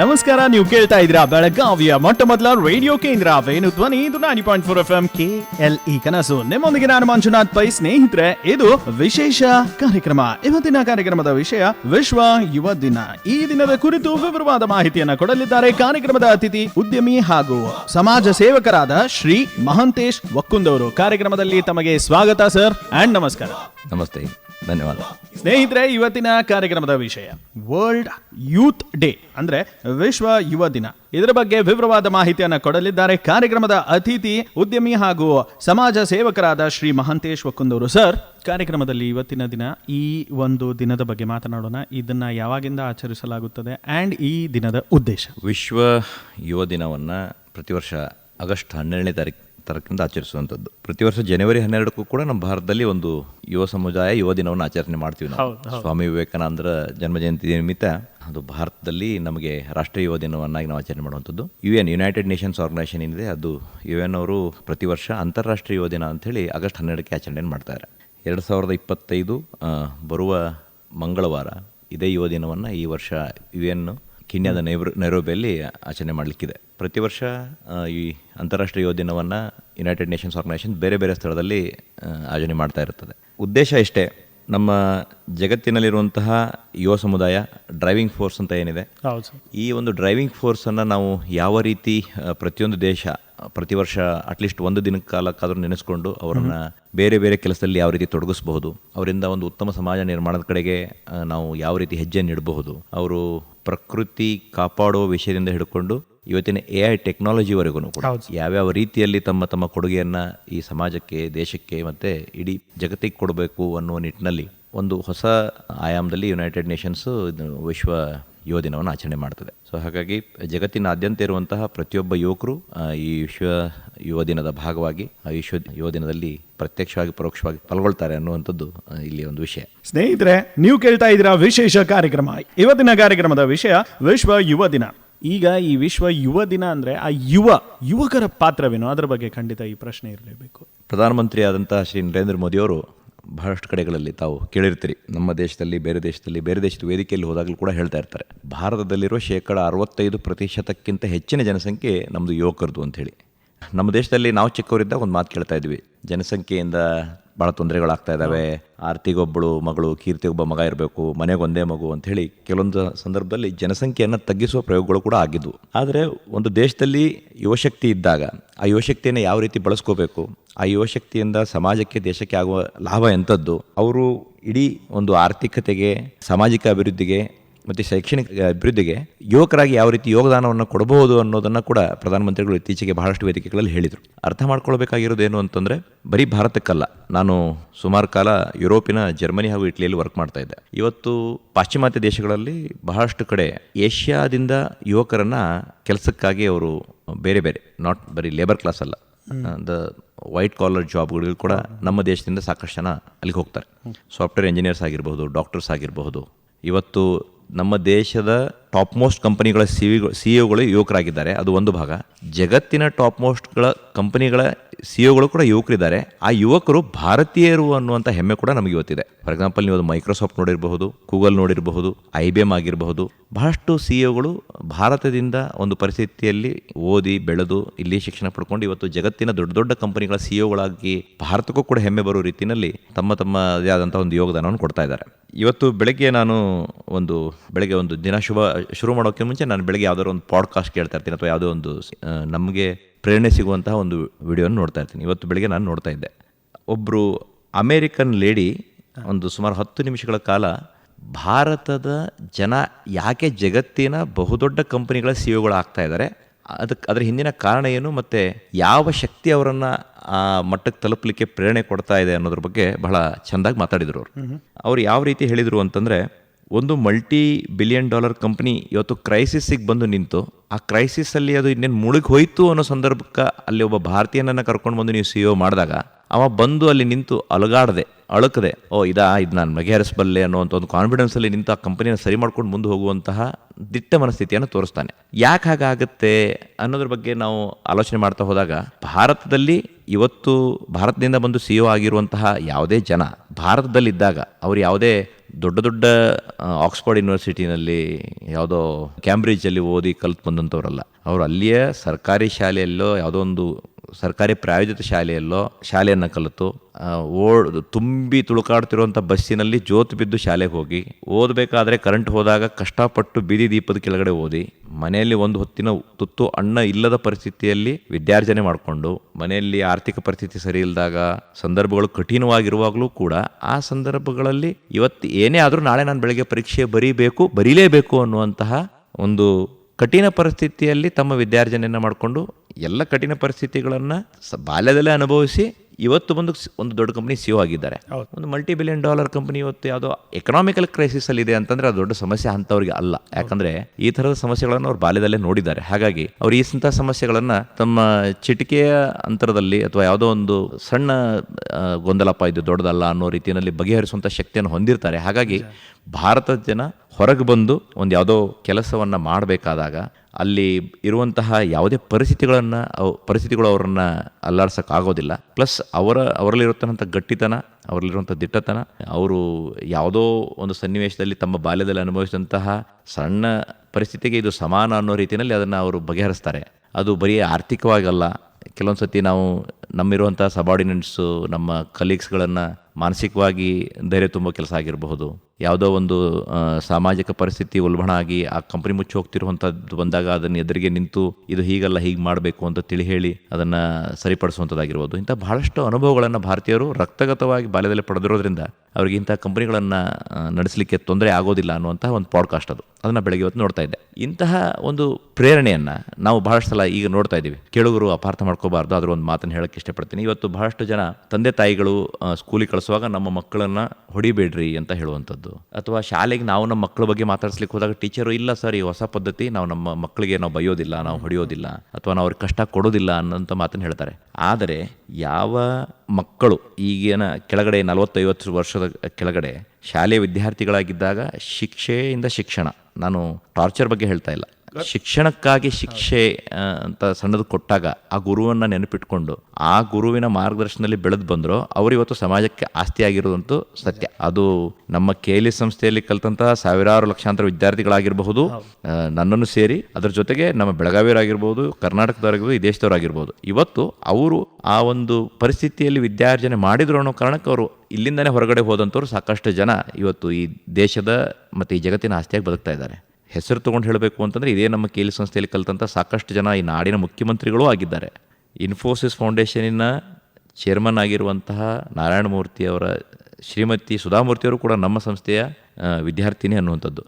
ನಮಸ್ಕಾರ, ನೀವು ಕೇಳ್ತಾ ಇದ್ದೀರಾ ಬೆಳಗಾವಿಯ ಮೊಟ್ಟ ಮೊದಲ ರೇಡಿಯೋ ಕೇಂದ್ರ ವೇಣು ಧ್ವನಿ ಇದು nine point four F M K L E ಕನಸು. ನಿಮ್ಮೊಂದಿಗೆ ನಾನು ಮಂಜುನಾಥ್ ಪೈ. ಸ್ನೇಹಿತರೆ, ಇದು ವಿಶೇಷ ಕಾರ್ಯಕ್ರಮ. ಇವತ್ತಿನ ಕಾರ್ಯಕ್ರಮದ ವಿಷಯ, ವಿಶ್ವ ಯುವ ದಿನ. ಈ ದಿನದ ಕುರಿತು ವಿವರವಾದ ಮಾಹಿತಿಯನ್ನು ಕೊಡಲಿದ್ದಾರೆ ಕಾರ್ಯಕ್ರಮದ ಅತಿಥಿ, ಉದ್ಯಮಿ ಹಾಗೂ ಸಮಾಜ ಸೇವಕರಾದ ಶ್ರೀ ಮಹಂತೇಶ್ ವಕ್ಕುಂದವರು. ಕಾರ್ಯಕ್ರಮದಲ್ಲಿ ತಮಗೆ ಸ್ವಾಗತ, ಸರ್ ಅಂಡ್ ನಮಸ್ಕಾರ. ನಮಸ್ತೆ. ಧನ್ಯವಾದ. ಸ್ನೇಹಿತರೆ, ಇವತ್ತಿನ ಕಾರ್ಯಕ್ರಮದ ವಿಷಯ ವರ್ಲ್ಡ್ ಯೂತ್ ಡೇ ಅಂದ್ರೆ ವಿಶ್ವ ಯುವ ದಿನ. ಇದರ ಬಗ್ಗೆ ವಿವರವಾದ ಮಾಹಿತಿಯನ್ನು ಕೊಡಲಿದ್ದಾರೆ ಕಾರ್ಯಕ್ರಮದ ಅತಿಥಿ ಉದ್ಯಮಿ ಹಾಗೂ ಸಮಾಜ ಸೇವಕರಾದ ಶ್ರೀ ಮಹಂತೇಶ್ ಕುಂದೂರು ಸರ್, ಕಾರ್ಯಕ್ರಮದಲ್ಲಿ ಇವತ್ತಿನ ದಿನ, ಈ ಒಂದು ದಿನದ ಬಗ್ಗೆ ಮಾತನಾಡೋಣ. ಇದನ್ನ ಯಾವಾಗಿಂದ ಆಚರಿಸಲಾಗುತ್ತದೆ ಅಂಡ್ ಈ ದಿನದ ಉದ್ದೇಶ? ವಿಶ್ವ ಯುವ ದಿನವನ್ನು ಪ್ರತಿ ವರ್ಷ ಆಗಸ್ಟ್ ಹನ್ನೆರಡನೇ ತಾರೀಕು ತಾರೀಕಿಂದ ಆಚರಿಸುವಂಥದ್ದು. ಪ್ರತಿ ವರ್ಷ ಜನವರಿ ಹನ್ನೆರಡಕ್ಕೂ ಕೂಡ ನಮ್ಮ ಭಾರತದಲ್ಲಿ ಒಂದು ಯುವ ಸಮುದಾಯ ಯುವ ದಿನವನ್ನು ಆಚರಣೆ ಮಾಡ್ತೀವಿ ನಾವು. ಸ್ವಾಮಿ ವಿವೇಕಾನಂದರ ಜನ್ಮ ಜಯಂತಿ ನಿಮಿತ್ತ ಅದು ಭಾರತದಲ್ಲಿ ನಮಗೆ ರಾಷ್ಟ್ರೀಯ ಯುವ ದಿನವನ್ನಾಗಿ ನಾವು ಆಚರಣೆ ಮಾಡುವಂಥದ್ದು. U N United Nations organisation ಏನಿದೆ ಅದು ಯು ಎನ್ ಅವರು ಪ್ರತಿ ವರ್ಷ ಅಂತಾರಾಷ್ಟ್ರೀಯ ಯುವ ದಿನ ಅಂಥೇಳಿ ಆಗಸ್ಟ್ ಹನ್ನೆರಡಕ್ಕೆ ಆಚರಣೆ ಮಾಡ್ತಾರೆ. ಎರಡು ಸಾವಿರದ ಇಪ್ಪತ್ತೈದು ಬರುವ ಮಂಗಳವಾರ ಇದೇ ಯುವ ದಿನವನ್ನು ಈ ವರ್ಷ ಯು ಎನ್ ಕೀನ್ಯಾದ ನೈಬ್ರ ನೈರೋಬಿಯಲ್ಲಿ ಆಚರಣೆ ಮಾಡಲಿಕ್ಕಿದೆ. ಪ್ರತಿ ವರ್ಷ ಈ ಅಂತಾರಾಷ್ಟ್ರೀಯ ಯೋಗ ದಿನವನ್ನು ಯುನೈಟೆಡ್ ನೇಷನ್ಸ್ ಆರ್ಗನೈಸೇಷನ್ ಬೇರೆ ಬೇರೆ ಸ್ಥಳದಲ್ಲಿ ಆಯೋಜನೆ ಮಾಡ್ತಾ ಇರ್ತದೆ ಉದ್ದೇಶ ಇಷ್ಟೇ ನಮ್ಮ ಜಗತ್ತಿನಲ್ಲಿರುವಂತಹ ಯುವ ಸಮುದಾಯ ಡ್ರೈವಿಂಗ್ ಫೋರ್ಸ್ ಅಂತ ಏನಿದೆ ಈ ಒಂದು ಡ್ರೈವಿಂಗ್ ಫೋರ್ಸನ್ನು ನಾವು ಯಾವ ರೀತಿ ಪ್ರತಿಯೊಂದು ದೇಶ ಪ್ರತಿ ವರ್ಷ ಅಟ್ಲೀಸ್ಟ್ ಒಂದು ದಿನ ಕಾಲಕ್ಕಾದರೂ ನೆನೆಸ್ಕೊಂಡು ಅವರನ್ನು ಬೇರೆ ಬೇರೆ ಕೆಲಸದಲ್ಲಿ ಯಾವ ರೀತಿ ತೊಡಗಿಸಬಹುದು ಅವರಿಂದ ಒಂದು ಉತ್ತಮ ಸಮಾಜ ನಿರ್ಮಾಣದ ಕಡೆಗೆ ನಾವು ಯಾವ ರೀತಿ ಹೆಜ್ಜೆ ನೀಡಬಹುದು ಅವರು ಪ್ರಕೃತಿ ಕಾಪಾಡುವ ವಿಷಯದಿಂದ ಹಿಡ್ಕೊಂಡು ಇವತ್ತಿನ ಎ ಐ ಟೆಕ್ನಾಲಜಿವರೆಗೂ ಕೂಡ ಯಾವ್ಯಾವ ರೀತಿಯಲ್ಲಿ ತಮ್ಮ ತಮ್ಮ ಕೊಡುಗೆಯನ್ನು ಈ ಸಮಾಜಕ್ಕೆ ದೇಶಕ್ಕೆ ಮತ್ತು ಇಡೀ ಜಗತ್ತಿಗೆ ಕೊಡಬೇಕು ಅನ್ನುವ ನಿಟ್ಟಿನಲ್ಲಿ ಒಂದು ಹೊಸ ಆಯಾಮದಲ್ಲಿ ಯುನೈಟೆಡ್ ನೇಷನ್ಸು ವಿಶ್ವ ಯುವ ದಿನವನ್ನು ಆಚರಣೆ ಮಾಡ್ತದೆ. ಸೊ ಹಾಗಾಗಿ ಜಗತ್ತಿನಾದ್ಯಂತ ಇರುವಂತಹ ಪ್ರತಿಯೊಬ್ಬ ಯುವಕರು ಈ ವಿಶ್ವ ಯುವ ದಿನದ ಭಾಗವಾಗಿ ಆ ವಿಶ್ವ ಯುವ ದಿನದಲ್ಲಿ ಪ್ರತ್ಯಕ್ಷವಾಗಿ ಪರೋಕ್ಷವಾಗಿ ಪಾಲ್ಗೊಳ್ತಾರೆ ಅನ್ನುವಂಥದ್ದು ಇಲ್ಲಿ ಒಂದು ವಿಷಯ. ಸ್ನೇಹಿತರೆ ನೀವು ಕೇಳ್ತಾ ಇದ್ದೀರಾ ವಿಶೇಷ ಕಾರ್ಯಕ್ರಮ. ಇವತ್ತಿನ ಕಾರ್ಯಕ್ರಮದ ವಿಷಯ ವಿಶ್ವ ಯುವ ದಿನ ಈಗ ಈ ವಿಶ್ವ ಯುವ ದಿನ ಅಂದರೆ ಆ ಯುವ ಯುವಕರ ಪಾತ್ರವೇನು? ಅದರ ಬಗ್ಗೆ ಖಂಡಿತ ಈ ಪ್ರಶ್ನೆ ಇರಲೇಬೇಕು. ಪ್ರಧಾನಮಂತ್ರಿ ಆದಂತಹ ಶ್ರೀ ನರೇಂದ್ರ ಮೋದಿಯವರು ಬಹಳಷ್ಟು ಕಡೆಗಳಲ್ಲಿ ತಾವು ಕೇಳಿರ್ತೀರಿ. ನಮ್ಮ ದೇಶದಲ್ಲಿ, ಬೇರೆ ದೇಶದಲ್ಲಿ, ಬೇರೆ ದೇಶದ ವೇದಿಕೆಯಲ್ಲಿ ಹೋದಾಗಲೂ ಕೂಡ ಹೇಳ್ತಾ ಇರ್ತಾರೆ. ಭಾರತದಲ್ಲಿರುವ ಶೇಕಡ ಅರವತ್ತೈದು ಪ್ರತಿಶತಕ್ಕಿಂತ ಹೆಚ್ಚಿನ ಜನಸಂಖ್ಯೆ ನಮ್ಮದು ಯುವಕರದು ಅಂಥೇಳಿ. ನಮ್ಮ ದೇಶದಲ್ಲಿ ನಾವು ಚಿಕ್ಕವರಿದ್ದಾಗ ಒಂದು ಮಾತು ಕೇಳ್ತಾ ಇದ್ವಿ. ಜನಸಂಖ್ಯೆಯಿಂದ ಭಾಳ ತೊಂದರೆಗಳಾಗ್ತಾ ಇದ್ದಾವೆ ಆರ್ತಿಗೊಬ್ಬಳು ಮಗಳು ಕೀರ್ತಿಗೊಬ್ಬ ಮಗ ಇರಬೇಕು ಮನೆಗೊಂದೇ ಮಗು ಅಂತ ಹೇಳಿ ಕೆಲವೊಂದು ಸಂದರ್ಭದಲ್ಲಿ ಜನಸಂಖ್ಯೆಯನ್ನು ತಗ್ಗಿಸುವ ಪ್ರಯೋಗಗಳು ಕೂಡ ಆಗಿದ್ವು. ಆದರೆ ಒಂದು ದೇಶದಲ್ಲಿ ಯುವಶಕ್ತಿ ಇದ್ದಾಗ ಆ ಯುವಶಕ್ತಿಯನ್ನು ಯಾವ ರೀತಿ ಬಳಸ್ಕೋಬೇಕು ಆ ಯುವಶಕ್ತಿಯಿಂದ ಸಮಾಜಕ್ಕೆ ದೇಶಕ್ಕೆ ಆಗುವ ಲಾಭ ಎಂಥದ್ದು ಅವರು ಇಡೀ ಒಂದು ಆರ್ಥಿಕತೆಗೆ ಸಾಮಾಜಿಕ ಅಭಿವೃದ್ಧಿಗೆ ಮತ್ತು ಶೈಕ್ಷಣಿಕ ಅಭಿವೃದ್ಧಿಗೆ ಯುವಕರಾಗಿ ಯಾವ ರೀತಿ ಯೋಗದಾನವನ್ನು ಕೊಡಬಹುದು ಅನ್ನೋದನ್ನು ಕೂಡ ಪ್ರಧಾನಮಂತ್ರಿಗಳು ಇತ್ತೀಚೆಗೆ ಬಹಳಷ್ಟು ವೇದಿಕೆಗಳಲ್ಲಿ ಹೇಳಿದರು. ಅರ್ಥ ಮಾಡ್ಕೊಳ್ಬೇಕಾಗಿರೋದೇನು ಏನು ಅಂತಂದರೆ ಬರೀ ಭಾರತಕ್ಕಲ್ಲ ನಾನು ಸುಮಾರು ಕಾಲ ಯುರೋಪಿನ ಜರ್ಮನಿ ಹಾಗೂ ಇಟ್ಲಿಯಲ್ಲಿ ವರ್ಕ್ ಮಾಡ್ತಾ ಇದ್ದೆ. ಇವತ್ತು ಪಾಶ್ಚಿಮಾತ್ಯ ದೇಶಗಳಲ್ಲಿ ಬಹಳಷ್ಟು ಕಡೆ ಏಷ್ಯಾದಿಂದ ಯುವಕರನ್ನು ಕೆಲಸಕ್ಕಾಗಿ ಅವರು ಬೇರೆ ಬೇರೆ ನಾಟ್ ಬರೀ ಲೇಬರ್ ಕ್ಲಾಸ್ ಅಲ್ಲ ದ ವೈಟ್ ಕಾಲರ್ ಜಾಬ್ಗಳಿಗೂ ಕೂಡ ನಮ್ಮ ದೇಶದಿಂದ ಸಾಕಷ್ಟು ಜನ ಅಲ್ಲಿಗೆ ಹೋಗ್ತಾರೆ. ಸಾಫ್ಟ್ವೇರ್ ಇಂಜಿನಿಯರ್ಸ್ ಆಗಿರಬಹುದು ಡಾಕ್ಟರ್ಸ್ ಆಗಿರಬಹುದು ಇವತ್ತು ನಮ್ಮ ದೇಶದ ಟಾಪ್ ಮೋಸ್ಟ್ ಕಂಪನಿಗಳ ಸಿ ಸಿಇಒಗಳು ಯುವಕರಾಗಿದ್ದಾರೆ. ಅದು ಒಂದು ಭಾಗ. ಜಗತ್ತಿನ ಟಾಪ್ ಮೋಸ್ಟ್ಗಳ ಕಂಪನಿಗಳ ಸಿಇಒಗಳು ಕೂಡ ಯುವಕರಿದ್ದಾರೆ. ಆ ಯುವಕರು ಭಾರತೀಯರು ಅನ್ನುವಂಥ ಹೆಮ್ಮೆ ಕೂಡ ನಮಗೆ ಇವತ್ತಿದೆ. ಫಾರ್ ಎಕ್ಸಾಂಪಲ್ ನೀವು ಮೈಕ್ರೋಸಾಫ್ಟ್ ನೋಡಿರಬಹುದು ಗೂಗಲ್ ನೋಡಿರಬಹುದು ಐ ಬಿ ಎಂ ಆಗಿರಬಹುದು. ಬಹಳಷ್ಟು ಸಿ ಒಗಳು ಭಾರತದಿಂದ ಒಂದು ಪರಿಸ್ಥಿತಿಯಲ್ಲಿ ಓದಿ, ಬೆಳೆದು, ಇಲ್ಲಿ ಶಿಕ್ಷಣ ಪಡ್ಕೊಂಡು ಇವತ್ತು ಜಗತ್ತಿನ ದೊಡ್ಡ ದೊಡ್ಡ ಕಂಪನಿಗಳ ಸಿಇಒಗಳಾಗಿ ಭಾರತಕ್ಕೂ ಕೂಡ ಹೆಮ್ಮೆ ಬರೋ ರೀತಿಯಲ್ಲಿ ತಮ್ಮ ತಮ್ಮದೇ ಆದಂಥ ಒಂದು ಯೋಗದಾನವನ್ನು ಕೊಡ್ತಾ ಇದ್ದಾರೆ. ಇವತ್ತು ಬೆಳಗ್ಗೆ ನಾನು ಒಂದು, ಬೆಳಗ್ಗೆ ಒಂದು ದಿನ ಶುಭ, ಶುರು ಮಾಡೋಕ್ಕೆ ಮುಂಚೆ ನಾನು ಬೆಳಗ್ಗೆ ಯಾವುದಾದ್ರು ಒಂದು ಪಾಡ್ಕಾಸ್ಟ್ ಕೇಳ್ತಾ ಇರ್ತೀನಿ ಅಥವಾ ಯಾವುದೋ ಒಂದು ನಮಗೆ ಪ್ರೇರಣೆ ಸಿಗುವಂತಹ ಒಂದು ವಿಡಿಯೋನ ನೋಡ್ತಾ ಇರ್ತೀನಿ. ಇವತ್ತು ಬೆಳಗ್ಗೆ ನಾನು ನೋಡ್ತಾ ಇದ್ದೆ. ಒಬ್ಬರು ಅಮೇರಿಕನ್ ಲೇಡಿ ಒಂದು ಸುಮಾರು ಹತ್ತು ನಿಮಿಷಗಳ ಕಾಲ ಭಾರತದ ಜನ ಯಾಕೆ ಜಗತ್ತಿನ ಬಹುದೊಡ್ಡ ಕಂಪನಿಗಳ ಸಿಇಒಗಳು ಆಗ್ತಾ ಇದ್ದಾರೆ ಅದಕ್ಕೆ ಅದರ ಹಿಂದಿನ ಕಾರಣ ಏನು ಮತ್ತು ಯಾವ ಶಕ್ತಿ ಅವರನ್ನು ಆ ಮಟ್ಟಕ್ಕೆ ತಲುಪಲಿಕ್ಕೆ ಪ್ರೇರಣೆ ಕೊಡ್ತಾ ಇದೆ ಅನ್ನೋದ್ರ ಬಗ್ಗೆ ಬಹಳ ಚೆಂದಾಗಿ ಮಾತಾಡಿದರು ಅವರು. ಅವ್ರು ಯಾವ ರೀತಿ ಹೇಳಿದರು ಅಂತಂದರೆ ಒಂದು ಮಲ್ಟಿ ಬಿಲಿಯನ್ ಡಾಲರ್ ಕಂಪ್ನಿ ಇವತ್ತು ಕ್ರೈಸಿಸ್ಸಿಗೆ ಬಂದು ನಿಂತು, ಆ ಕ್ರೈಸಿಸಲ್ಲಿ ಅದು ಇನ್ನೇನು ಮುಳುಗಿ ಹೋಯಿತು ಅನ್ನೋ ಸಂದರ್ಭಕ್ಕೆ ಅಲ್ಲಿ ಒಬ್ಬ ಭಾರತೀಯನನ್ನು ಕರ್ಕೊಂಡು ಬಂದು ನೀವು ಸಿ ಒ ಮಾಡಿದಾಗ, ಅವ ಬಂದು ಅಲ್ಲಿ ನಿಂತು ಅಲಗಾಡದೆ, ಅಳಕದೆ, ಓ ಇದಾ ಇದು ನಾನು ಬಗೆಹರಿಸಬಲ್ಲೆ ಅನ್ನೋಂಥ ಒಂದು ಕಾನ್ಫಿಡೆನ್ಸಲ್ಲಿ ನಿಂತು ಆ ಕಂಪನಿನ ಸರಿ ಮಾಡ್ಕೊಂಡು ಮುಂದೆ ಹೋಗುವಂತಹ ದಿಟ್ಟ ಮನಸ್ಥಿತಿಯನ್ನು ತೋರಿಸ್ತಾನೆ. ಯಾಕೆ ಹಾಗಾಗುತ್ತೆ ಅನ್ನೋದ್ರ ಬಗ್ಗೆ ನಾವು ಆಲೋಚನೆ ಮಾಡ್ತಾ ಹೋದಾಗ, ಭಾರತದಲ್ಲಿ ಇವತ್ತು ಭಾರತದಿಂದ ಬಂದು ಸಿ ಒ ಆಗಿರುವಂತಹ ಯಾವುದೇ ಜನ, ಭಾರತದಲ್ಲಿದ್ದಾಗ ಅವ್ರು ಯಾವುದೇ ದೊಡ್ಡ ದೊಡ್ಡ ಆಕ್ಸ್ಫರ್ಡ್ ಯೂನಿವರ್ಸಿಟಿನಲ್ಲಿ ಯಾವುದೋ ಕ್ಯಾಂಬ್ರಿಡ್ಜಲ್ಲಿ ಓದಿ ಕಲ್ತು ಬಂದಂಥವ್ರಲ್ಲ. ಅವರು ಅಲ್ಲಿಯೇ ಸರ್ಕಾರಿ ಶಾಲೆಯಲ್ಲೋ ಯಾವುದೋ ಒಂದು ಸರ್ಕಾರಿ ಪ್ರಾಯೋಜಿತ ಶಾಲೆಯಲ್ಲೋ, ಶಾಲೆಯನ್ನು ಕಲಿತು ಓಡ್, ತುಂಬಿ ತುಳುಕಾಡ್ತಿರುವಂಥ ಬಸ್ಸಿನಲ್ಲಿ ಜೋತು ಬಿದ್ದು ಶಾಲೆಗೆ ಹೋಗಿ, ಓದಬೇಕಾದ್ರೆ ಕರೆಂಟ್ ಹೋದಾಗ ಕಷ್ಟಪಟ್ಟು ಬೀದಿ ದೀಪದ ಕೆಳಗಡೆ ಓದಿ, ಮನೆಯಲ್ಲಿ ಒಂದು ಹೊತ್ತಿನ ತುತ್ತು ಅಣ್ಣ ಇಲ್ಲದ ಪರಿಸ್ಥಿತಿಯಲ್ಲಿ ವಿದ್ಯಾರ್ಜನೆ ಮಾಡಿಕೊಂಡು, ಮನೆಯಲ್ಲಿ ಆರ್ಥಿಕ ಪರಿಸ್ಥಿತಿ ಸರಿ ಇಲ್ಲದಾಗ ಸಂದರ್ಭಗಳು ಕಠಿಣವಾಗಿರುವಾಗಲೂ ಕೂಡ ಆ ಸಂದರ್ಭಗಳಲ್ಲಿ ಇವತ್ತು ಏನೇ ಆದರೂ ನಾಳೆ ನಾನು ಬೆಳಗ್ಗೆ ಪರೀಕ್ಷೆ ಬರೀಬೇಕು, ಬರೀಲೇಬೇಕು ಅನ್ನುವಂತಹ ಒಂದು ಕಠಿಣ ಪರಿಸ್ಥಿತಿಯಲ್ಲಿ ತಮ್ಮ ವಿದ್ಯಾರ್ಜನೆಯನ್ನು ಮಾಡಿಕೊಂಡು ಎಲ್ಲ ಕಠಿಣ ಪರಿಸ್ಥಿತಿಗಳನ್ನು ಬಾಲ್ಯದಲ್ಲೇ ಅನುಭವಿಸಿ ಇವತ್ತು ಬಂದು ಒಂದು ದೊಡ್ಡ ಕಂಪ್ನಿ ಸಿ ಆಗಿದ್ದಾರೆ. ಒಂದು ಮಲ್ಟಿ ಬಿಲಿಯನ್ ಡಾಲರ್ ಕಂಪನಿ ಇವತ್ತು ಯಾವುದೋ ಎಕನಾಮಿಕಲ್ ಕ್ರೈಸಿಸ್ ಅಲ್ಲಿ ಇದೆ ಅಂತಂದ್ರೆ ಅದು ದೊಡ್ಡ ಸಮಸ್ಯೆ ಅಂತವ್ರಿಗೆ ಅಲ್ಲ. ಯಾಕಂದ್ರೆ ಈ ತರದ ಸಮಸ್ಯೆಗಳನ್ನು ಅವ್ರು ಬಾಲ್ಯದಲ್ಲೇ ನೋಡಿದ್ದಾರೆ. ಹಾಗಾಗಿ ಅವ್ರು ಈ ಸಂತ ಸಮಸ್ಯೆಗಳನ್ನ ತಮ್ಮ ಚಿಟಿಕೆಯ ಅಂತರದಲ್ಲಿ ಅಥವಾ ಯಾವುದೋ ಒಂದು ಸಣ್ಣ ಗೊಂದಲಪ್ಪ ಇದು ದೊಡ್ಡದಲ್ಲ ಅನ್ನೋ ರೀತಿಯಲ್ಲಿ ಬಗೆಹರಿಸುವಂಥ ಶಕ್ತಿಯನ್ನು ಹೊಂದಿರ್ತಾರೆ. ಹಾಗಾಗಿ ಭಾರತದ ಜನ ಹೊರಗೆ ಬಂದು ಒಂದು ಯಾವುದೋ ಕೆಲಸವನ್ನು ಮಾಡಬೇಕಾದಾಗ ಅಲ್ಲಿ ಇರುವಂತಹ ಯಾವುದೇ ಪರಿಸ್ಥಿತಿಗಳನ್ನು ಪರಿಸ್ಥಿತಿಗಳು ಅವರನ್ನು ಅಲ್ಲಾಡ್ಸೋಕ್ಕಾಗೋದಿಲ್ಲ. ಪ್ಲಸ್ ಅವರ, ಅವರಲ್ಲಿರುತ್ತಂಥ ಗಟ್ಟಿತನ, ಅವರಲ್ಲಿರುವಂಥ ದಿಟ್ಟತನ, ಅವರು ಯಾವುದೋ ಒಂದು ಸನ್ನಿವೇಶದಲ್ಲಿ ತಮ್ಮ ಬಾಲ್ಯದಲ್ಲಿ ಅನುಭವಿಸಿದಂತಹ ಸಣ್ಣ ಪರಿಸ್ಥಿತಿಗೆ ಇದು ಸಮಾನ ಅನ್ನೋ ರೀತಿಯಲ್ಲಿ ಅದನ್ನು ಅವರು ಬಗೆಹರಿಸ್ತಾರೆ. ಅದು ಬರೀ ಆರ್ಥಿಕವಾಗಲ್ಲ. ಕೆಲವೊಂದು ಸತಿ ನಾವು ನಮ್ಮಿರುವಂಥ ಸಬಾರ್ಡಿನೆಂಟ್ಸು ನಮ್ಮ ಕಲೀಗ್ಸ್ಗಳನ್ನು ಮಾನಸಿಕವಾಗಿ ಧೈರ್ಯ ತುಂಬ ಕೆಲಸ ಆಗಿರಬಹುದು. ಯಾವುದೋ ಒಂದು ಸಾಮಾಜಿಕ ಪರಿಸ್ಥಿತಿ ಉಲ್ಬಣ ಆಗಿ ಆ ಕಂಪನಿ ಮುಚ್ಚಿ ಹೋಗ್ತಿರುವಂಥದ್ದು ಬಂದಾಗ ಅದನ್ನು ಎದುರಿಗೆ ನಿಂತು ಇದು ಹೀಗಲ್ಲ, ಹೀಗೆ ಮಾಡಬೇಕು ಅಂತ ತಿಳಿ ಹೇಳಿ ಅದನ್ನು ಸರಿಪಡಿಸುವಂಥದ್ದಾಗಿರ್ಬೋದು ಇಂಥ ಬಹಳಷ್ಟು ಅನುಭವಗಳನ್ನು ಭಾರತೀಯರು ರಕ್ತಗತವಾಗಿ ಬಾಲ್ಯದಲ್ಲಿ ಪಡೆದಿರೋದ್ರಿಂದ ಅವ್ರಿಗೆ ಇಂಥ ಕಂಪನಿಗಳನ್ನು ನಡೆಸಲಿಕ್ಕೆ ತೊಂದರೆ ಆಗೋದಿಲ್ಲ ಅನ್ನುವಂತಹ ಒಂದು ಪಾಡ್ಕಾಸ್ಟ್ ಅದು. ಅದನ್ನು ಬೆಳಗ್ಗೆ ಇವತ್ತು ನೋಡ್ತಾ ಇದ್ದೆ. ಇಂತಹ ಒಂದು ಪ್ರೇರಣೆಯನ್ನು ನಾವು ಬಹಳಷ್ಟು ಸಲ ಈಗ ನೋಡ್ತಾ ಇದ್ದೀವಿ. ಕೇಳುಗರು ಅಪಾರ್ಥ ಮಾಡ್ಕೋಬಾರ್ದು ಅದರ ಒಂದು ಮಾತನ್ನು ಹೇಳಕ್ಕೆ ಇಷ್ಟಪಡ್ತೀನಿ. ಇವತ್ತು ಬಹಳಷ್ಟು ಜನ ತಂದೆ ತಾಯಿಗಳು ಸ್ಕೂಲಿಗೆ ಕಳಿಸುವಾಗ ನಮ್ಮ ಮಕ್ಕಳನ್ನು ಹೊಡಿಬೇಡ್ರಿ ಅಂತ ಹೇಳುವಂಥದ್ದು. ಅಥವಾ ಶಾಲೆಗೆ ನಾವು ನಮ್ಮ ಮಕ್ಕಳ ಬಗ್ಗೆ ಮಾತಾಡಿಸ್ಲಿಕ್ಕೆ ಹೋದಾಗ ಟೀಚರು, ಇಲ್ಲ ಸರ್, ಈ ಹೊಸ ಪದ್ಧತಿ ನಾವು ನಮ್ಮ ಮಕ್ಕಳಿಗೆ ನಾವು ಬೈಯೋದಿಲ್ಲ ನಾವು ಹೊಡೆಯೋದಿಲ್ಲ, ಅಥವಾ ನಾವು ಅವ್ರಿಗೆ ಕಷ್ಟ ಕೊಡೋದಿಲ್ಲ ಅನ್ನೋಂಥ ಮಾತನ್ನು ಹೇಳ್ತಾರೆ. ಆದರೆ ಯಾವ ಮಕ್ಕಳು ಈಗಿನ ಕೆಳಗಡೆ ನಲವತ್ತೈವತ್ತು ವರ್ಷದ ಕೆಳಗಡೆ ಶಾಲೆಯ ವಿದ್ಯಾರ್ಥಿಗಳಾಗಿದ್ದಾಗ ಶಿಕ್ಷೆಯಿಂದ ಶಿಕ್ಷಣ. ನಾನು ಟಾರ್ಚರ್ ಬಗ್ಗೆ ಹೇಳ್ತಾ ಇಲ್ಲ. ಶಿಕ್ಷಣಕ್ಕಾಗಿ ಶಿಕ್ಷೆ ಅಂತ ಸಣ್ಣದು ಕೊಟ್ಟಾಗ ಆ ಗುರುವನ್ನ ನೆನಪಿಟ್ಕೊಂಡು ಆ ಗುರುವಿನ ಮಾರ್ಗದರ್ಶನದಲ್ಲಿ ಬೆಳೆದು ಬಂದ್ರು ಅವರು ಇವತ್ತು ಸಮಾಜಕ್ಕೆ ಆಸ್ತಿ ಆಗಿರೋದಂತೂ ಸತ್ಯ. ಅದು ನಮ್ಮ ಕೇಲಿ ಸಂಸ್ಥೆಯಲ್ಲಿ ಕಲ್ತಂತಹ ಸಾವಿರಾರು ಲಕ್ಷಾಂತರ ವಿದ್ಯಾರ್ಥಿಗಳಾಗಿರಬಹುದು ನನ್ನನ್ನು ಸೇರಿ ಅದರ ಜೊತೆಗೆ ನಮ್ಮ ಬೆಳಗಾವಿಯವರಾಗಿರ್ಬೋದು ಕರ್ನಾಟಕದವರಾಗಿರ್ಬೋದು ಈ ದೇಶದವರಾಗಿರ್ಬೋದು. ಇವತ್ತು ಅವರು ಆ ಒಂದು ಪರಿಸ್ಥಿತಿಯಲ್ಲಿ ವಿದ್ಯಾರ್ಜನೆ ಮಾಡಿದ್ರು ಅನ್ನೋ ಕಾರಣಕ್ಕೆ ಅವರು ಇಲ್ಲಿಂದನೇ ಹೊರಗಡೆ ಹೋದಂಥವ್ರು ಸಾಕಷ್ಟು ಜನ ಇವತ್ತು ಈ ದೇಶದ ಮತ್ತು ಈ ಜಗತ್ತಿನ ಆಸ್ತಿಯಾಗಿ ಬದುಕ್ತಾ ಇದ್ದಾರೆ. ಹೆಸರು ತೊಗೊಂಡು ಹೇಳಬೇಕು ಅಂತಂದರೆ ಇದೇ ನಮ್ಮ ಕೇಲಿ ಸಂಸ್ಥೆಯಲ್ಲಿ ಕಲಿತಂಥ ಸಾಕಷ್ಟು ಜನ ಈ ನಾಡಿನ ಮುಖ್ಯಮಂತ್ರಿಗಳೂ ಆಗಿದ್ದಾರೆ. ಇನ್ಫೋಸಿಸ್ ಫೌಂಡೇಶನಿನ ಚೇರ್ಮನ್ ಆಗಿರುವಂತಹ ನಾರಾಯಣಮೂರ್ತಿ ಅವರ ಶ್ರೀಮತಿ ಸುಧಾಮೂರ್ತಿಯವರು ಕೂಡ ನಮ್ಮ ಸಂಸ್ಥೆಯ ವಿದ್ಯಾರ್ಥಿನಿ ಅನ್ನುವಂಥದ್ದು.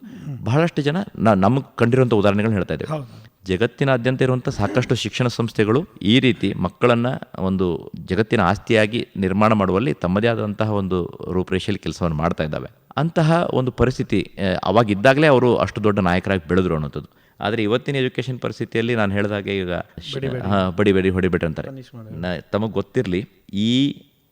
ಬಹಳಷ್ಟು ಜನ ನಾ ನಮಗೆ ಕಂಡಿರುವಂಥ ಉದಾಹರಣೆಗಳನ್ನ ಹೇಳ್ತಾ ಇದ್ದೇವೆ. ಜಗತ್ತಿನಾದ್ಯಂತ ಇರುವಂಥ ಸಾಕಷ್ಟು ಶಿಕ್ಷಣ ಸಂಸ್ಥೆಗಳು ಈ ರೀತಿ ಮಕ್ಕಳನ್ನು ಒಂದು ಜಗತ್ತಿನ ಆಸ್ತಿಯಾಗಿ ನಿರ್ಮಾಣ ಮಾಡುವಲ್ಲಿ ತಮ್ಮದೇ ಆದಂತಹ ಒಂದು ರೂಪರೇಷೆಯಲ್ಲಿ ಕೆಲಸವನ್ನು ಮಾಡ್ತಾ ಇದ್ದಾವೆ. ಅಂತಹ ಒಂದು ಪರಿಸ್ಥಿತಿ ಅವಾಗಿದ್ದಾಗಲೇ ಅವರು ಅಷ್ಟು ದೊಡ್ಡ ನಾಯಕರಾಗಿ ಬೆಳೆದ್ರು ಅನ್ನೋಂಥದ್ದು ಆದರೆ ಇವತ್ತಿನ ಎಜುಕೇಷನ್ ಪರಿಸ್ಥಿತಿಯಲ್ಲಿ ನಾನು ಹೇಳಿದಾಗ ಈಗ ಹಾಂ ಬಡಿಬೇಡಿ ಹೊಡಿಬೇಡಿ ಅಂತಾರೆ. ತಮಗೆ ಗೊತ್ತಿರಲಿ ಈ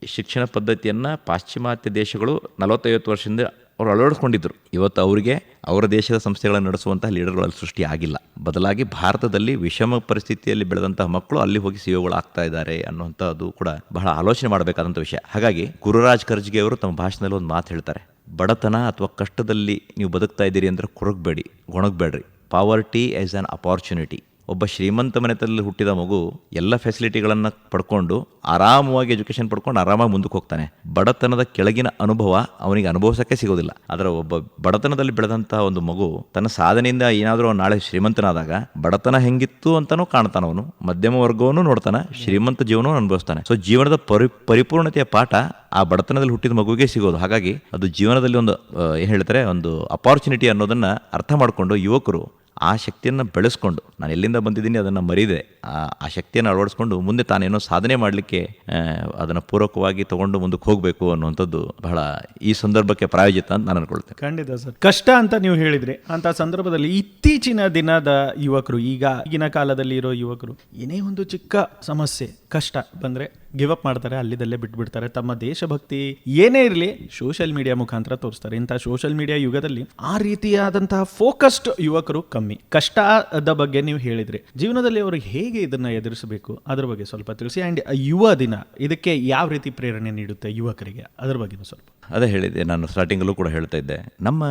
ಶಿಕ್ಷಣ ಪದ್ಧತಿಯನ್ನು ಪಾಶ್ಚಿಮಾತ್ಯ ದೇಶಗಳು ನಲವತ್ತೈವತ್ತು ವರ್ಷದಿಂದ ಅವರು ಅಳವಡಿಸ್ಕೊಂಡಿದ್ದರು ಇವತ್ತು ಅವರಿಗೆ ಅವರ ದೇಶದ ಸಂಸ್ಥೆಗಳನ್ನು ನಡೆಸುವಂತಹ ಲೀಡರ್ಗಳು ಅಲ್ಲಿ ಸೃಷ್ಟಿ ಆಗಿಲ್ಲ. ಬದಲಾಗಿ ಭಾರತದಲ್ಲಿ ವಿಷಮ ಪರಿಸ್ಥಿತಿಯಲ್ಲಿ ಬೆಳೆದಂತಹ ಮಕ್ಕಳು ಅಲ್ಲಿ ಹೋಗಿ ಸಿಒಗಳು ಆಗ್ತಾ ಇದ್ದಾರೆ ಅನ್ನುವಂಥದ್ದು ಕೂಡ ಬಹಳ ಆಲೋಚನೆ ಮಾಡಬೇಕಾದಂಥ ವಿಷಯ. ಹಾಗಾಗಿ ಗುರುರಾಜ್ ಖರ್ಜ್ಗೆ ಅವರು ತಮ್ಮ ಭಾಷಣದಲ್ಲಿ ಒಂದು ಮಾತು ಹೇಳ್ತಾರೆ. ಬಡತನ ಅಥವಾ ಕಷ್ಟದಲ್ಲಿ ನೀವು ಬದುಕ್ತಾ ಇದ್ದೀರಿ ಅಂದರೆ ಕೊರಗಬೇಡಿ ಒಣಗಬೇಡ್ರಿ ಪಾವರ್ಟಿ ಆ್ಯಸ್ ಆ್ಯನ್ ಅಪಾರ್ಚುನಿಟಿ ಒಬ್ಬ ಶ್ರೀಮಂತ ಮನೆತಲ್ಲಿ ಹುಟ್ಟಿದ ಮಗು ಎಲ್ಲ ಫೆಸಿಲಿಟಿಗಳನ್ನು ಪಡ್ಕೊಂಡು ಆರಾಮವಾಗಿ ಎಜುಕೇಷನ್ ಪಡ್ಕೊಂಡು ಆರಾಮಾಗಿ ಮುಂದಕ್ಕೆ ಹೋಗ್ತಾನೆ. ಬಡತನದ ಕೆಳಗಿನ ಅನುಭವ ಅವನಿಗೆ ಅನುಭವಿಸೋಕ್ಕೆ ಸಿಗೋದಿಲ್ಲ. ಆದರೆ ಒಬ್ಬ ಬಡತನದಲ್ಲಿ ಬೆಳೆದಂತಹ ಒಂದು ಮಗು ತನ್ನ ಸಾಧನೆಯಿಂದ ಏನಾದರೂ ನಾಳೆ ಶ್ರೀಮಂತನಾದಾಗ ಬಡತನ ಹೆಂಗಿತ್ತು ಅಂತಾನೂ ಕಾಣ್ತಾನ ಅವನು. ಮಧ್ಯಮ ವರ್ಗವನ್ನು ನೋಡ್ತಾನೆ, ಶ್ರೀಮಂತ ಜೀವನವನ್ನು ಅನುಭವಿಸ್ತಾನೆ. ಸೊ ಜೀವನದ ಪರಿ, ಪರಿಪೂರ್ಣತೆಯ ಪಾಠ ಆ ಬಡತನದಲ್ಲಿ ಹುಟ್ಟಿದ ಮಗುವಿಗೆ ಸಿಗೋದು. ಹಾಗಾಗಿ ಅದು ಜೀವನದಲ್ಲಿ ಒಂದು ಏನು ಹೇಳ್ತಾರೆ, ಒಂದು ಅಪಾರ್ಚುನಿಟಿ ಅನ್ನೋದನ್ನು ಅರ್ಥ ಮಾಡಿಕೊಂಡು ಯುವಕರು ಆ ಶಕ್ತಿಯನ್ನು ಬೆಳೆಸ್ಕೊಂಡು, ನಾನು ಎಲ್ಲಿಂದ ಬಂದಿದ್ದೀನಿ ಅದನ್ನು ಮರಿದೆ ಆ ಶಕ್ತಿಯನ್ನು ಅಳವಡಿಸ್ಕೊಂಡು ಮುಂದೆ ತಾನೇನೋ ಸಾಧನೆ ಮಾಡಲಿಕ್ಕೆ ಅದನ್ನು ಪೂರಕವಾಗಿ ತಗೊಂಡು ಮುಂದಕ್ಕೆ ಹೋಗಬೇಕು ಅನ್ನುವಂಥದ್ದು ಬಹಳ ಈ ಸಂದರ್ಭಕ್ಕೆ ಪ್ರಾಯೋಜಿತ ಅಂತ ನಾನು ಅನ್ಕೊಳ್ತೇನೆ. ಖಂಡಿತ ಸರ್. ಕಷ್ಟ ಅಂತ ನೀವು ಹೇಳಿದ್ರಿ. ಅಂತ ಸಂದರ್ಭದಲ್ಲಿ ಇತ್ತೀಚಿನ ದಿನದ ಯುವಕರು, ಈಗ ಈಗಿನ ಕಾಲದಲ್ಲಿ ಇರೋ ಯುವಕರು, ಏನೇ ಒಂದು ಚಿಕ್ಕ ಸಮಸ್ಯೆ, ಕಷ್ಟ ಬಂದ್ರೆ ಗಿವ್ ಅಪ್ ಮಾಡ್ತಾರೆ, ಅಲ್ಲಿದಲ್ಲೇ ಬಿಟ್ಬಿಡ್ತಾರೆ. ತಮ್ಮ ದೇಶಭಕ್ತಿ ಏನೇ ಇರಲಿ ಸೋಷಿಯಲ್ ಮೀಡಿಯಾ ಮುಖಾಂತರ ತೋರಿಸ್ತಾರೆ. ಇಂಥ ಸೋಷಿಯಲ್ ಮೀಡಿಯಾ ಯುಗದಲ್ಲಿ ಆ ರೀತಿಯಾದಂತಹ ಫೋಕಸ್ಡ್ ಯುವಕರು ಕಮ್ಮಿ. ಕಷ್ಟದ ಬಗ್ಗೆ ನೀವು ಹೇಳಿದ್ರಿ. ಜೀವನದಲ್ಲಿ ಅವರು ಹೇಗೆ ಇದನ್ನ ಎದುರಿಸಬೇಕು? ಅದ್ರ ಬಗ್ಗೆ ಸ್ವಲ್ಪ ತಿಳಿಸಿ. ಅಂಡ್ ಯುವ ದಿನ, ಇದಕ್ಕೆ ಯಾವ ರೀತಿ ಪ್ರೇರಣೆ ನೀಡುತ್ತೆ ಯುವಕರಿಗೆ? ಅದ್ರ ಬಗ್ಗೆ ಸ್ವಲ್ಪ. ಅದೇ ಹೇಳಿದೆ ನಾನು ಸ್ಟಾರ್ಟಿಂಗಲ್ಲೂ ಕೂಡ ಹೇಳ್ತಾ ಇದ್ದೆ. ನಮ್ಮ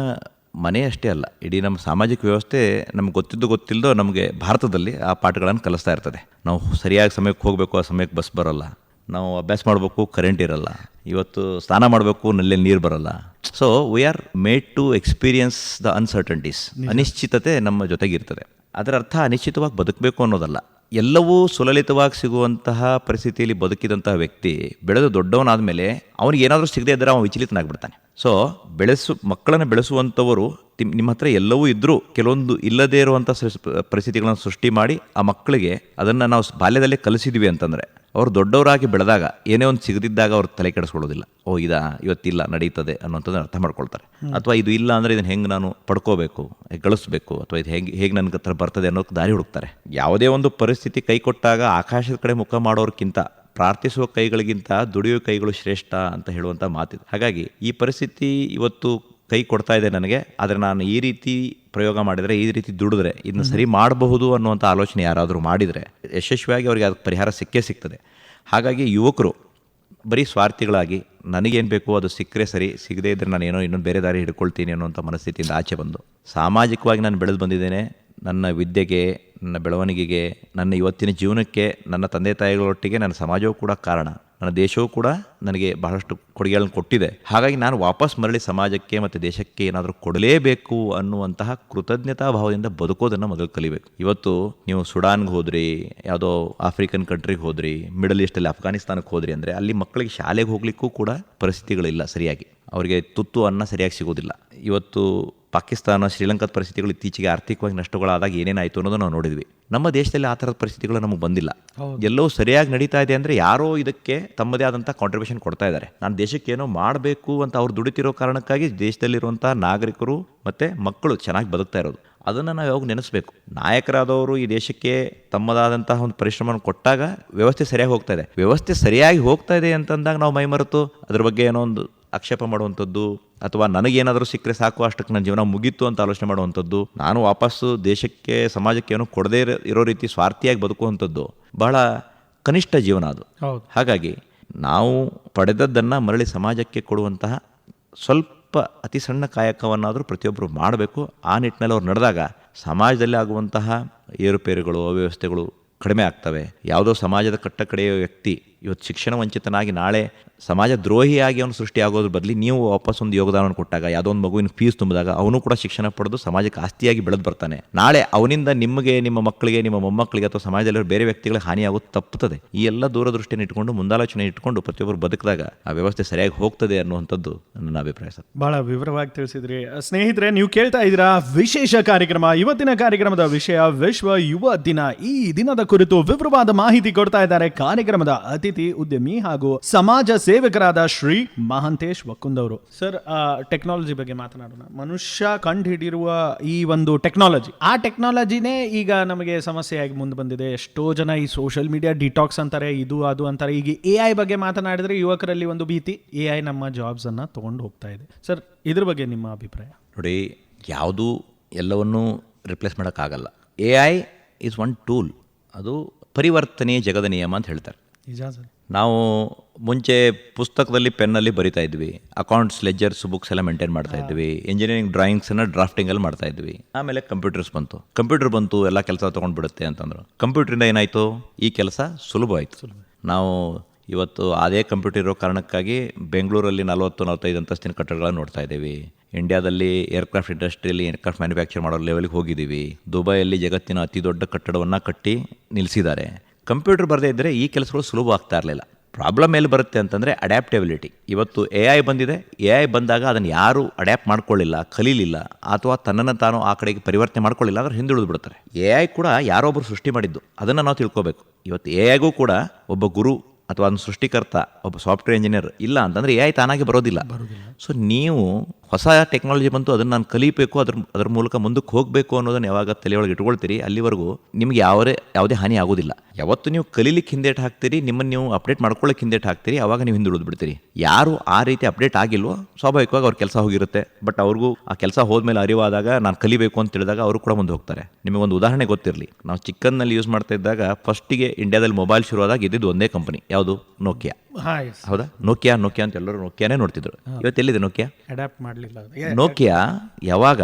ಮನೆಯಷ್ಟೇ ಅಲ್ಲ, ಇಡೀ ನಮ್ಮ ಸಾಮಾಜಿಕ ವ್ಯವಸ್ಥೆ ನಮ್ಗೆ ಗೊತ್ತಿದ್ದು ಗೊತ್ತಿಲ್ಲದೋ ನಮಗೆ ಭಾರತದಲ್ಲಿ ಆ ಪಾಠಗಳನ್ನು ಕಲಿಸ್ತಾ ಇರ್ತದೆ. ನಾವು ಸರಿಯಾಗಿ ಸಮಯಕ್ಕೆ ಹೋಗಬೇಕು, ಆ ಸಮಯಕ್ಕೆ ಬಸ್ ಬರೋಲ್ಲ. ನಾವು ಅಭ್ಯಾಸ ಮಾಡಬೇಕು ಕರೆಂಟ್ ಇರಲ್ಲ. ಇವತ್ತು ಸ್ನಾನ ಮಾಡಬೇಕು ನಲ್ಲಿ ನೀರು ಬರಲ್ಲ. So we are made to experience the uncertainties ಅನಿಶ್ಚಿತತೆ ನಮ್ಮ ಜೊತೆಗಿರ್ತದೆ. ಅದರ ಅರ್ಥ ಅನಿಶ್ಚಿತವಾಗಿ ಬದುಕಬೇಕು ಅನ್ನೋದಲ್ಲ. ಎಲ್ಲವೂ ಸುಲಲಿತವಾಗಿ ಸಿಗುವಂತಹ ಪರಿಸ್ಥಿತಿಯಲ್ಲಿ ಬದುಕಿದಂತಹ ವ್ಯಕ್ತಿ ಬೆಳೆದು ದೊಡ್ಡವನಾದ ಮೇಲೆ ಅವನಿಗೆ ಏನಾದರೂ ಸಿಗದೇ ಇದ್ದರೆ ಅವನು ವಿಚಲಿತನಾಗ್ಬಿಡ್ತಾನೆ. ಸೊ ಬೆಳೆಸು ಮಕ್ಕಳನ್ನು ಬೆಳೆಸುವಂಥವರು ನಿಮ್ಮ ಹತ್ರ ಎಲ್ಲವೂ ಇದ್ದರೂ ಕೆಲವೊಂದು ಇಲ್ಲದೇ ಇರುವಂಥ ಪರಿಸ್ಥಿತಿಗಳನ್ನು ಸೃಷ್ಟಿ ಮಾಡಿ ಆ ಮಕ್ಕಳಿಗೆ ಅದನ್ನು ನಾವು ಬಾಲ್ಯದಲ್ಲೇ ಕಲಿಸಿದ್ವಿ ಅಂತಂದರೆ ಅವರು ದೊಡ್ಡವರಾಗಿ ಬೆಳೆದಾಗ ಏನೇ ಒಂದು ಸಿಗದಿದ್ದಾಗ ಅವ್ರು ತಲೆ ಕೆಡಿಸ್ಕೊಳ್ಳೋದಿಲ್ಲ. ಓ ಇದಾ ಇವತ್ತಿಲ್ಲ ನಡೀತದೆ ಅನ್ನೋಂಥದ್ದನ್ನು ಅರ್ಥ ಮಾಡ್ಕೊಳ್ತಾರೆ. ಅಥವಾ ಇದು ಇಲ್ಲ ಅಂದರೆ ಇದನ್ನು ಹೆಂಗೆ ನಾನು ಪಡ್ಕೋಬೇಕು ಗಳಿಸ್ಬೇಕು ಅಥವಾ ಇದು ಹೆಂಗೆ ಹೇಗೆ ನನಗೆ ಹತ್ರ ಬರ್ತದೆ ಅನ್ನೋಕ್ಕೆ ದಾರಿ ಹುಡುಕ್ತಾರೆ. ಯಾವುದೇ ಒಂದು ಪರಿಸ್ಥಿತಿ ಕೈ ಕೊಟ್ಟಾಗ ಆಕಾಶದ ಕಡೆ ಮುಖ ಮಾಡೋರ್ಕಿಂತ ಪ್ರಾರ್ಥಿಸುವ ಕೈಗಳಿಗಿಂತ ದುಡಿಯುವ ಕೈಗಳು ಶ್ರೇಷ್ಠ ಅಂತ ಹೇಳುವಂಥ ಮಾತಿದೆ. ಹಾಗಾಗಿ ಈ ಪರಿಸ್ಥಿತಿ ಇವತ್ತು ಕೈ ಕೊಡ್ತಾ ಇದೆ ನನಗೆ ಆದರೆ ನಾನು ಈ ರೀತಿ ಪ್ರಯೋಗ ಮಾಡಿದರೆ ಈ ರೀತಿ ದುಡಿದ್ರೆ ಇದನ್ನ ಸರಿ ಮಾಡಬಹುದು ಅನ್ನುವಂಥ ಆಲೋಚನೆ ಯಾರಾದರೂ ಮಾಡಿದರೆ ಯಶಸ್ವಿಯಾಗಿ ಅವರಿಗೆ ಅದಕ್ಕೆ ಪರಿಹಾರ ಸಿಕ್ಕೇ ಸಿಗ್ತದೆ. ಹಾಗಾಗಿ ಯುವಕರು ಬರೀ ಸ್ವಾರ್ಥಿಗಳಾಗಿ ನನಗೇನು ಬೇಕು ಅದು ಸಿಕ್ಕರೆ ಸರಿ ಸಿಗದೇ ಇದ್ದರೆ ನಾನು ಏನೋ ಇನ್ನೊಂದು ಬೇರೆ ದಾರಿ ಹಿಡ್ಕೊಳ್ತೀನಿ ಅನ್ನೋಂಥ ಮನಸ್ಥಿತಿಯಿಂದ ಆಚೆ ಬಂದು ಸಾಮಾಜಿಕವಾಗಿ ನಾನು ಬೆಳೆದು ಬಂದಿದ್ದೇನೆ ನನ್ನ ವಿದ್ಯೆಗೆ ನನ್ನ ಬೆಳವಣಿಗೆಗೆ ನನ್ನ ಇವತ್ತಿನ ಜೀವನಕ್ಕೆ ನನ್ನ ತಂದೆ ತಾಯಿಗಳೊಟ್ಟಿಗೆ ನನ್ನ ಸಮಾಜವೂ ಕೂಡ ಕಾರಣ. ನನ್ನ ದೇಶವೂ ಕೂಡ ನನಗೆ ಬಹಳಷ್ಟು ಕೊಡುಗೆಗಳನ್ನು ಕೊಟ್ಟಿದೆ. ಹಾಗಾಗಿ ನಾನು ವಾಪಸ್ ಮರಳಿ ಸಮಾಜಕ್ಕೆ ಮತ್ತು ದೇಶಕ್ಕೆ ಏನಾದರೂ ಕೊಡಲೇಬೇಕು ಅನ್ನುವಂತಹ ಕೃತಜ್ಞತಾ ಭಾವದಿಂದ ಬದುಕೋದನ್ನು ಮೊದಲು ಕಲಿಬೇಕು. ಇವತ್ತು ನೀವು ಸುಡಾನ್ಗೆ ಹೋದ್ರಿ, ಯಾವುದೋ ಆಫ್ರಿಕನ್ ಕಂಟ್ರಿಗೆ ಹೋದ್ರಿ, ಮಿಡಲ್ ಈಸ್ಟಲ್ಲಿ ಅಫ್ಘಾನಿಸ್ತಾನಕ್ಕೆ ಹೋದ್ರಿ ಅಂದರೆ ಅಲ್ಲಿ ಮಕ್ಕಳಿಗೆ ಶಾಲೆಗೆ ಹೋಗ್ಲಿಕ್ಕೂ ಕೂಡ ಪರಿಸ್ಥಿತಿಗಳಿಲ್ಲ ಸರಿಯಾಗಿ. ಅವರಿಗೆ ತುತ್ತು ಅನ್ನ ಸರಿಯಾಗಿ ಸಿಗೋದಿಲ್ಲ. ಇವತ್ತು ಪಾಕಿಸ್ತಾನ ಶ್ರೀಲಂಕಾದ ಪರಿಸ್ಥಿತಿಗಳು ಇತ್ತೀಚೆಗೆ ಆರ್ಥಿಕವಾಗಿ ನಷ್ಟಗಳಾದಾಗ ಏನೇನಾಯಿತು ಅನ್ನೋದು ನಾವು ನೋಡಿದ್ವಿ. ನಮ್ಮ ದೇಶದಲ್ಲಿ ಆ ಥರದ ಪರಿಸ್ಥಿತಿಗಳು ನಮಗೆ ಬಂದಿಲ್ಲ. ಎಲ್ಲವೂ ಸರಿಯಾಗಿ ನಡೀತಾ ಇದೆ ಅಂದರೆ ಯಾರೋ ಇದಕ್ಕೆ ತಮ್ಮದೇ ಆದಂಥ ಕಾಂಟ್ರಿಬ್ಯೂಷನ್ ಕೊಡ್ತಾ ಇದ್ದಾರೆ. ನಾನು ದೇಶಕ್ಕೆ ಏನೋ ಮಾಡಬೇಕು ಅಂತ ಅವ್ರು ದುಡಿತಿರೋ ಕಾರಣಕ್ಕಾಗಿ ದೇಶದಲ್ಲಿರುವಂಥ ನಾಗರಿಕರು ಮತ್ತು ಮಕ್ಕಳು ಚೆನ್ನಾಗಿ ಬದುಕ್ತಾ ಇರೋದು. ಅದನ್ನು ನಾವು ಯಾವಾಗ ನೆನೆಸ್ಬೇಕು. ನಾಯಕರಾದವರು ಈ ದೇಶಕ್ಕೆ ತಮ್ಮದಾದಂತಹ ಒಂದು ಪರಿಶ್ರಮವನ್ನು ಕೊಟ್ಟಾಗ ವ್ಯವಸ್ಥೆ ಸರಿಯಾಗಿ ಹೋಗ್ತಾ ಇದೆ. ವ್ಯವಸ್ಥೆ ಸರಿಯಾಗಿ ಹೋಗ್ತಾ ಇದೆ ಅಂತಂದಾಗ ನಾವು ಮೈಮರೆತು ಅದ್ರ ಬಗ್ಗೆ ಏನೋ ಒಂದು ಆಕ್ಷೇಪ ಮಾಡುವಂಥದ್ದು ಅಥವಾ ನನಗೇನಾದರೂ ಸಿಕ್ಕರೆ ಸಾಕು ಅಷ್ಟಕ್ಕೆ ನನ್ನ ಜೀವನ ಮುಗೀತು ಅಂತ ಆಲೋಚನೆ ಮಾಡುವಂಥದ್ದು ನಾನು ವಾಪಸ್ಸು ದೇಶಕ್ಕೆ ಸಮಾಜಕ್ಕೆ ಏನೋ ಕೊಡದೇ ಇರೋ- ರೀತಿ ಸ್ವಾರ್ಥಿಯಾಗಿ ಬದುಕುವಂಥದ್ದು ಬಹಳ ಕನಿಷ್ಠ ಜೀವನ ಅದು. ಹಾಗಾಗಿ ನಾವು ಪಡೆದದ್ದನ್ನು ಮರಳಿ ಸಮಾಜಕ್ಕೆ ಕೊಡುವಂತಹ ಸ್ವಲ್ಪ ಅತಿ ಸಣ್ಣ ಕಾಯಕವನ್ನಾದರೂ ಪ್ರತಿಯೊಬ್ಬರು ಮಾಡಬೇಕು. ಆ ನಿಟ್ಟಿನಲ್ಲಿ ಅವ್ರು ನಡೆದಾಗ ಸಮಾಜದಲ್ಲಿ ಆಗುವಂತಹ ಏರುಪೇರುಗಳು ಅವ್ಯವಸ್ಥೆಗಳು ಕಡಿಮೆ ಆಗ್ತವೆ. ಯಾವುದೋ ಸಮಾಜದ ಕಟ್ಟ ಕಡೆಯ ವ್ಯಕ್ತಿ ಇವತ್ತು ಶಿಕ್ಷಣ ವಂಚಿತನಾಗಿ ನಾಳೆ ಸಮಾಜ ದ್ರೋಹಿಯಾಗಿ ಅವನು ಸೃಷ್ಟಿಯಾಗೋದ್ರ ಬದಲಿ ನೀವು ವಾಪಸ್ ಒಂದು ಯೋಗದಾನವನ್ನು ಕೊಟ್ಟಾಗ ಯಾವುದೋ ಒಂದು ಮಗುವಿನ ಫೀಸ್ ತುಂಬಿದಾಗ ಅವನು ಕೂಡ ಶಿಕ್ಷಣ ಪಡೆದು ಸಮಾಜಕ್ಕೆ ಆಸ್ತಿಯಾಗಿ ಬೆಳೆದು ಬರ್ತಾನೆ. ನಾಳೆ ಅವನಿಂದ ನಿಮಗೆ, ನಿಮ್ಮ ಮಕ್ಕಳಿಗೆ, ನಿಮ್ಮ ಮೊಮ್ಮಕ್ಕಳಿಗೆ ಅಥವಾ ಸಮಾಜದಲ್ಲಿರೋ ಬೇರೆ ವ್ಯಕ್ತಿಗಳಿಗೆ ಹಾನಿಯಾಗೋದು ತಪ್ಪುತ್ತದೆ. ಈ ಎಲ್ಲ ದೂರದೃಷ್ಟಿಯನ್ನು ಇಟ್ಕೊಂಡು ಮುಂದಾಲೋಚನೆ ಇಟ್ಕೊಂಡು ಪ್ರತಿಯೊಬ್ಬರು ಬದುಕಿದಾಗ ಆ ವ್ಯವಸ್ಥೆ ಸರಿಯಾಗಿ ಹೋಗ್ತದೆ ಅನ್ನುವಂಥದ್ದು ನನ್ನ ಅಭಿಪ್ರಾಯ ಸರ್. ಬಹಳ ವಿವರವಾಗಿ ತಿಳಿಸಿದ್ರಿ. ಸ್ನೇಹಿತರೆ, ನೀವು ಕೇಳ್ತಾ ಇದ್ದೀರಾ ವಿಶೇಷ ಕಾರ್ಯಕ್ರಮ, ಇವತ್ತಿನ ಕಾರ್ಯಕ್ರಮದ ವಿಷಯ ವಿಶ್ವ ಯುವ ದಿನ. ಈ ದಿನದ ಕುರಿತು ವಿವರವಾದ ಮಾಹಿತಿ ಕೊಡ್ತಾ ಇದ್ದಾರೆ ಕಾರ್ಯಕ್ರಮದ ಅತಿಥಿ ಉದ್ಯಮಿ ಹಾಗೂ ಸಮಾಜ ಸೇವಕರಾದ ಶ್ರೀ ಮಹಾಂತೇಶ್ ವಕ್ಕುಂದವರು. ಸರ್ ಟೆಕ್ನಾಲಜಿ ಬಗ್ಗೆ ಮಾತನಾಡೋಣ. ಮನುಷ್ಯ ಕಂಡುಹಿಡಿರುವ ಈ ಒಂದು ಟೆಕ್ನಾಲಜಿ ಆ ಟೆಕ್ನಾಲಜಿನೇ ಈಗ ನಮಗೆ ಸಮಸ್ಯೆಯಾಗಿ ಮುಂದೆ ಬಂದಿದೆ. ಎಷ್ಟೋ ಜನ ಈ ಸೋಷಿಯಲ್ ಮೀಡಿಯಾ ಡಿಟಾಕ್ಸ್ ಅಂತಾರೆ ಇದು ಅದು ಅಂತಾರೆ. ಈಗ ಎ ಐ ಬಗ್ಗೆ ಮಾತನಾಡಿದ್ರೆ ಯುವಕರಲ್ಲಿ ಒಂದು ಭೀತಿ. ಎ ಐ ನಮ್ಮ ಜಾಬ್ಸ್ ಅನ್ನ ತಗೊಂಡು ಹೋಗ್ತಾ ಇದೆ. ಸರ್ ಇದ್ರ ಬಗ್ಗೆ ನಿಮ್ಮ ಅಭಿಪ್ರಾಯ? ನೋಡಿ ಯಾವುದು ಎಲ್ಲವನ್ನೂ ರಿಪ್ಲೇಸ್ ಮಾಡೋಕ್ಕಾಗಲ್ಲ. A I is one tool ಅದು ಪರಿವರ್ತನೆಯ ಜಗದ ನಿಯಮ ಅಂತ ಹೇಳ್ತಾರೆ. ನಿಜ ಸರ್. ನಾವು ಮುಂಚೆ ಪುಸ್ತಕದಲ್ಲಿ ಪೆನ್ನಲ್ಲಿ ಬರಿತಾ ಇದ್ವಿ. ಅಕೌಂಟ್ಸ್ ಲೆಜರ್ಸ್ ಬುಕ್ಸ್ ಎಲ್ಲ ಮೇಂಟೈನ್ ಮಾಡ್ತಾ ಇದ್ವಿ. ಇಂಜಿನಿಯರಿಂಗ್ ಡ್ರಾಯಿಂಗ್ಸನ್ನು ಡ್ರಾಫ್ಟಿಂಗಲ್ಲಿ ಮಾಡ್ತಾ ಇದ್ವಿ. ಆಮೇಲೆ ಕಂಪ್ಯೂಟರ್ಸ್ ಬಂತು. ಕಂಪ್ಯೂಟರ್ ಬಂತು ಎಲ್ಲ ಕೆಲಸ ತೊಗೊಂಡ್ಬಿಡುತ್ತೆ ಅಂತಂದ್ರು. ಕಂಪ್ಯೂಟ್ರಿಂದ ಏನಾಯಿತು? ಈ ಕೆಲಸ ಸುಲಭ ಆಯಿತು. ನಾವು ಇವತ್ತು ಅದೇ ಕಂಪ್ಯೂಟರ್ ಇರೋ ಕಾರಣಕ್ಕಾಗಿ ಬೆಂಗಳೂರಲ್ಲಿ ನಲವತ್ತು ನಲವತ್ತೈದು ಅಂತಸ್ತಿನ ಕಟ್ಟಡಗಳನ್ನು ನೋಡ್ತಾ ಇದ್ದೀವಿ. ಇಂಡಿಯಾದಲ್ಲಿ ಏರ್ಕ್ರಾಫ್ಟ್ ಇಂಡಸ್ಟ್ರಿಯಲ್ಲಿ ಏರ್ಕ್ರಾಫ್ಟ್ ಮ್ಯಾನುಫ್ಯಾಕ್ಚರ್ ಮಾಡೋ ಲೆವೆಲ್ಗೆ ಹೋಗಿದ್ದೀವಿ. ದುಬೈಯಲ್ಲಿ ಜಗತ್ತಿನ ಅತಿ ದೊಡ್ಡ ಕಟ್ಟಡವನ್ನು ಕಟ್ಟಿ ನಿಲ್ಲಿಸಿದ್ದಾರೆ ಕಂಪ್ಯೂಟರ್ ಬರದೇ ಇದ್ದರೆ ಈ ಕೆಲಸಗಳು ಸುಲಭ ಆಗ್ತಾ ಇರಲಿಲ್ಲ. ಪ್ರಾಬ್ಲಮ್ ಎಲ್ಲಿ ಬರುತ್ತೆ ಅಂತಂದರೆ ಅಡ್ಯಾಪ್ಟೆಬಿಲಿಟಿ. ಇವತ್ತು ಎ ಐ ಬಂದಿದೆ ಎ ಐ ಬಂದಾಗ ಅದನ್ನು ಯಾರೂ ಅಡ್ಯಾಪ್ಟ್ ಮಾಡ್ಕೊಳ್ಳಿಲ್ಲ ಕಲೀಲಿಲ್ಲ ಅಥವಾ ತನ್ನನ್ನು ತಾನು ಆ ಕಡೆಗೆ ಪರಿವರ್ತನೆ ಮಾಡ್ಕೊಳ್ಳಿಲ್ಲ ಅಂದ್ರೆ ಹಿಂದುಳಿದು ಬಿಡ್ತಾರೆ ಎ ಐ ಕೂಡ ಯಾರೊಬ್ಬರು ಸೃಷ್ಟಿ ಮಾಡಿದ್ದು ಅದನ್ನು ನಾವು ತಿಳ್ಕೋಬೇಕು. ಇವತ್ತು ಎ ಐಗೂ ಕೂಡ ಒಬ್ಬ ಗುರು ಅಥವಾ ಅದನ್ನು ಸೃಷ್ಟಿಕರ್ತ ಒಬ್ಬ ಸಾಫ್ಟ್ವೇರ್ ಇಂಜಿನಿಯರ್ ಇಲ್ಲ ಅಂತಂದರೆ ಎ ಐ ತಾನಾಗಿ ಬರೋದಿಲ್ಲ. ಸೊ ನೀವು ಹೊಸ ಟೆಕ್ನಾಲಜಿ ಬಂತು, ಅದನ್ನು ನಾನು ಕಲಿಬೇಕು, ಅದ್ರ ಅದ್ರ ಮೂಲಕ ಮುಂದಕ್ಕೆ ಹೋಗಬೇಕು ಅನ್ನೋದನ್ನು ಯಾವಾಗ ತಲೆಯೊಳಗೆ ಇಟ್ಕೊಳ್ತೀರಿ, ಅಲ್ಲಿವರೆಗೂ ನಿಮಗೆ ಯಾವೇ ಯಾವುದೇ ಹಾನಿ ಆಗೋದಿಲ್ಲ. ಯಾವತ್ತು ನೀವು ಕಲೀಲಿಕ್ಕೆ ಹಿಂದೇಟು ಹಾಕ್ತೀರಿ ನಿಮ್ಮನ್ನು ನೀವು ಅಪ್ಡೇಟ್ ಮಾಡ್ಕೊಳ್ಳೋಕೆ ಹಿಂದೇಟು ಹಾಕ್ತೀರಿ ಆವಾಗ ನೀವು ಹಿಂದುಳಿದು ಬಿಡ್ತೀರಿ. ಯಾರು ಆ ರೀತಿ ಅಪ್ಡೇಟ್ ಆಗಿಲ್ವೋ, ಸ್ವಾಭಾವಿಕವಾಗಿ ಅವ್ರ ಕೆಲಸ ಹೋಗಿರುತ್ತೆ. ಬಟ್ ಅವ್ರಿಗೂ ಆ ಕೆಲಸ ಹೋದ್ಮೇಲೆ ಅರಿವಾದಾಗ ನಾನು ಕಲಿಬೇಕು ಅಂತ ತಿಳಿದಾಗ ಅವರು ಕೂಡ ಮುಂದೆ ಹೋಗ್ತಾರೆ. ನಿಮಗೆ ಒಂದು ಉದಾಹರಣೆ ಗೊತ್ತಿರಲಿ. ನಾವು ಚಿಕ್ಕನ್ನಲ್ಲಿ ಯೂಸ್ ಮಾಡ್ತಾ ಇದ್ದಾಗ, ಫಸ್ಟಿಗೆ ಇಂಡಿಯಾದಲ್ಲಿ ಮೊಬೈಲ್ ಶುರುವಾದಾಗ ಇದ್ದಿದ್ದು ಒಂದೇ ಕಂಪನಿ, ಯಾವುದು? ನೋಕಿಯಾ ಹೌದಾ? ನೋಕಿಯಾ ನೋಕಿಯಾ ಅಂತ ಎಲ್ಲರೂ ನೋಕಿಯಾನೇ ನೋಡ್ತಿದ್ರು. ಇವತ್ತು ಎಲ್ಲಿದೆ ನೋಕಿಯಾ ಅಡ್ಯಾಪ್ಟ್ ಮಾಡಲಿಲ್ಲ ನೋಕಿಯಾ ಯಾವಾಗ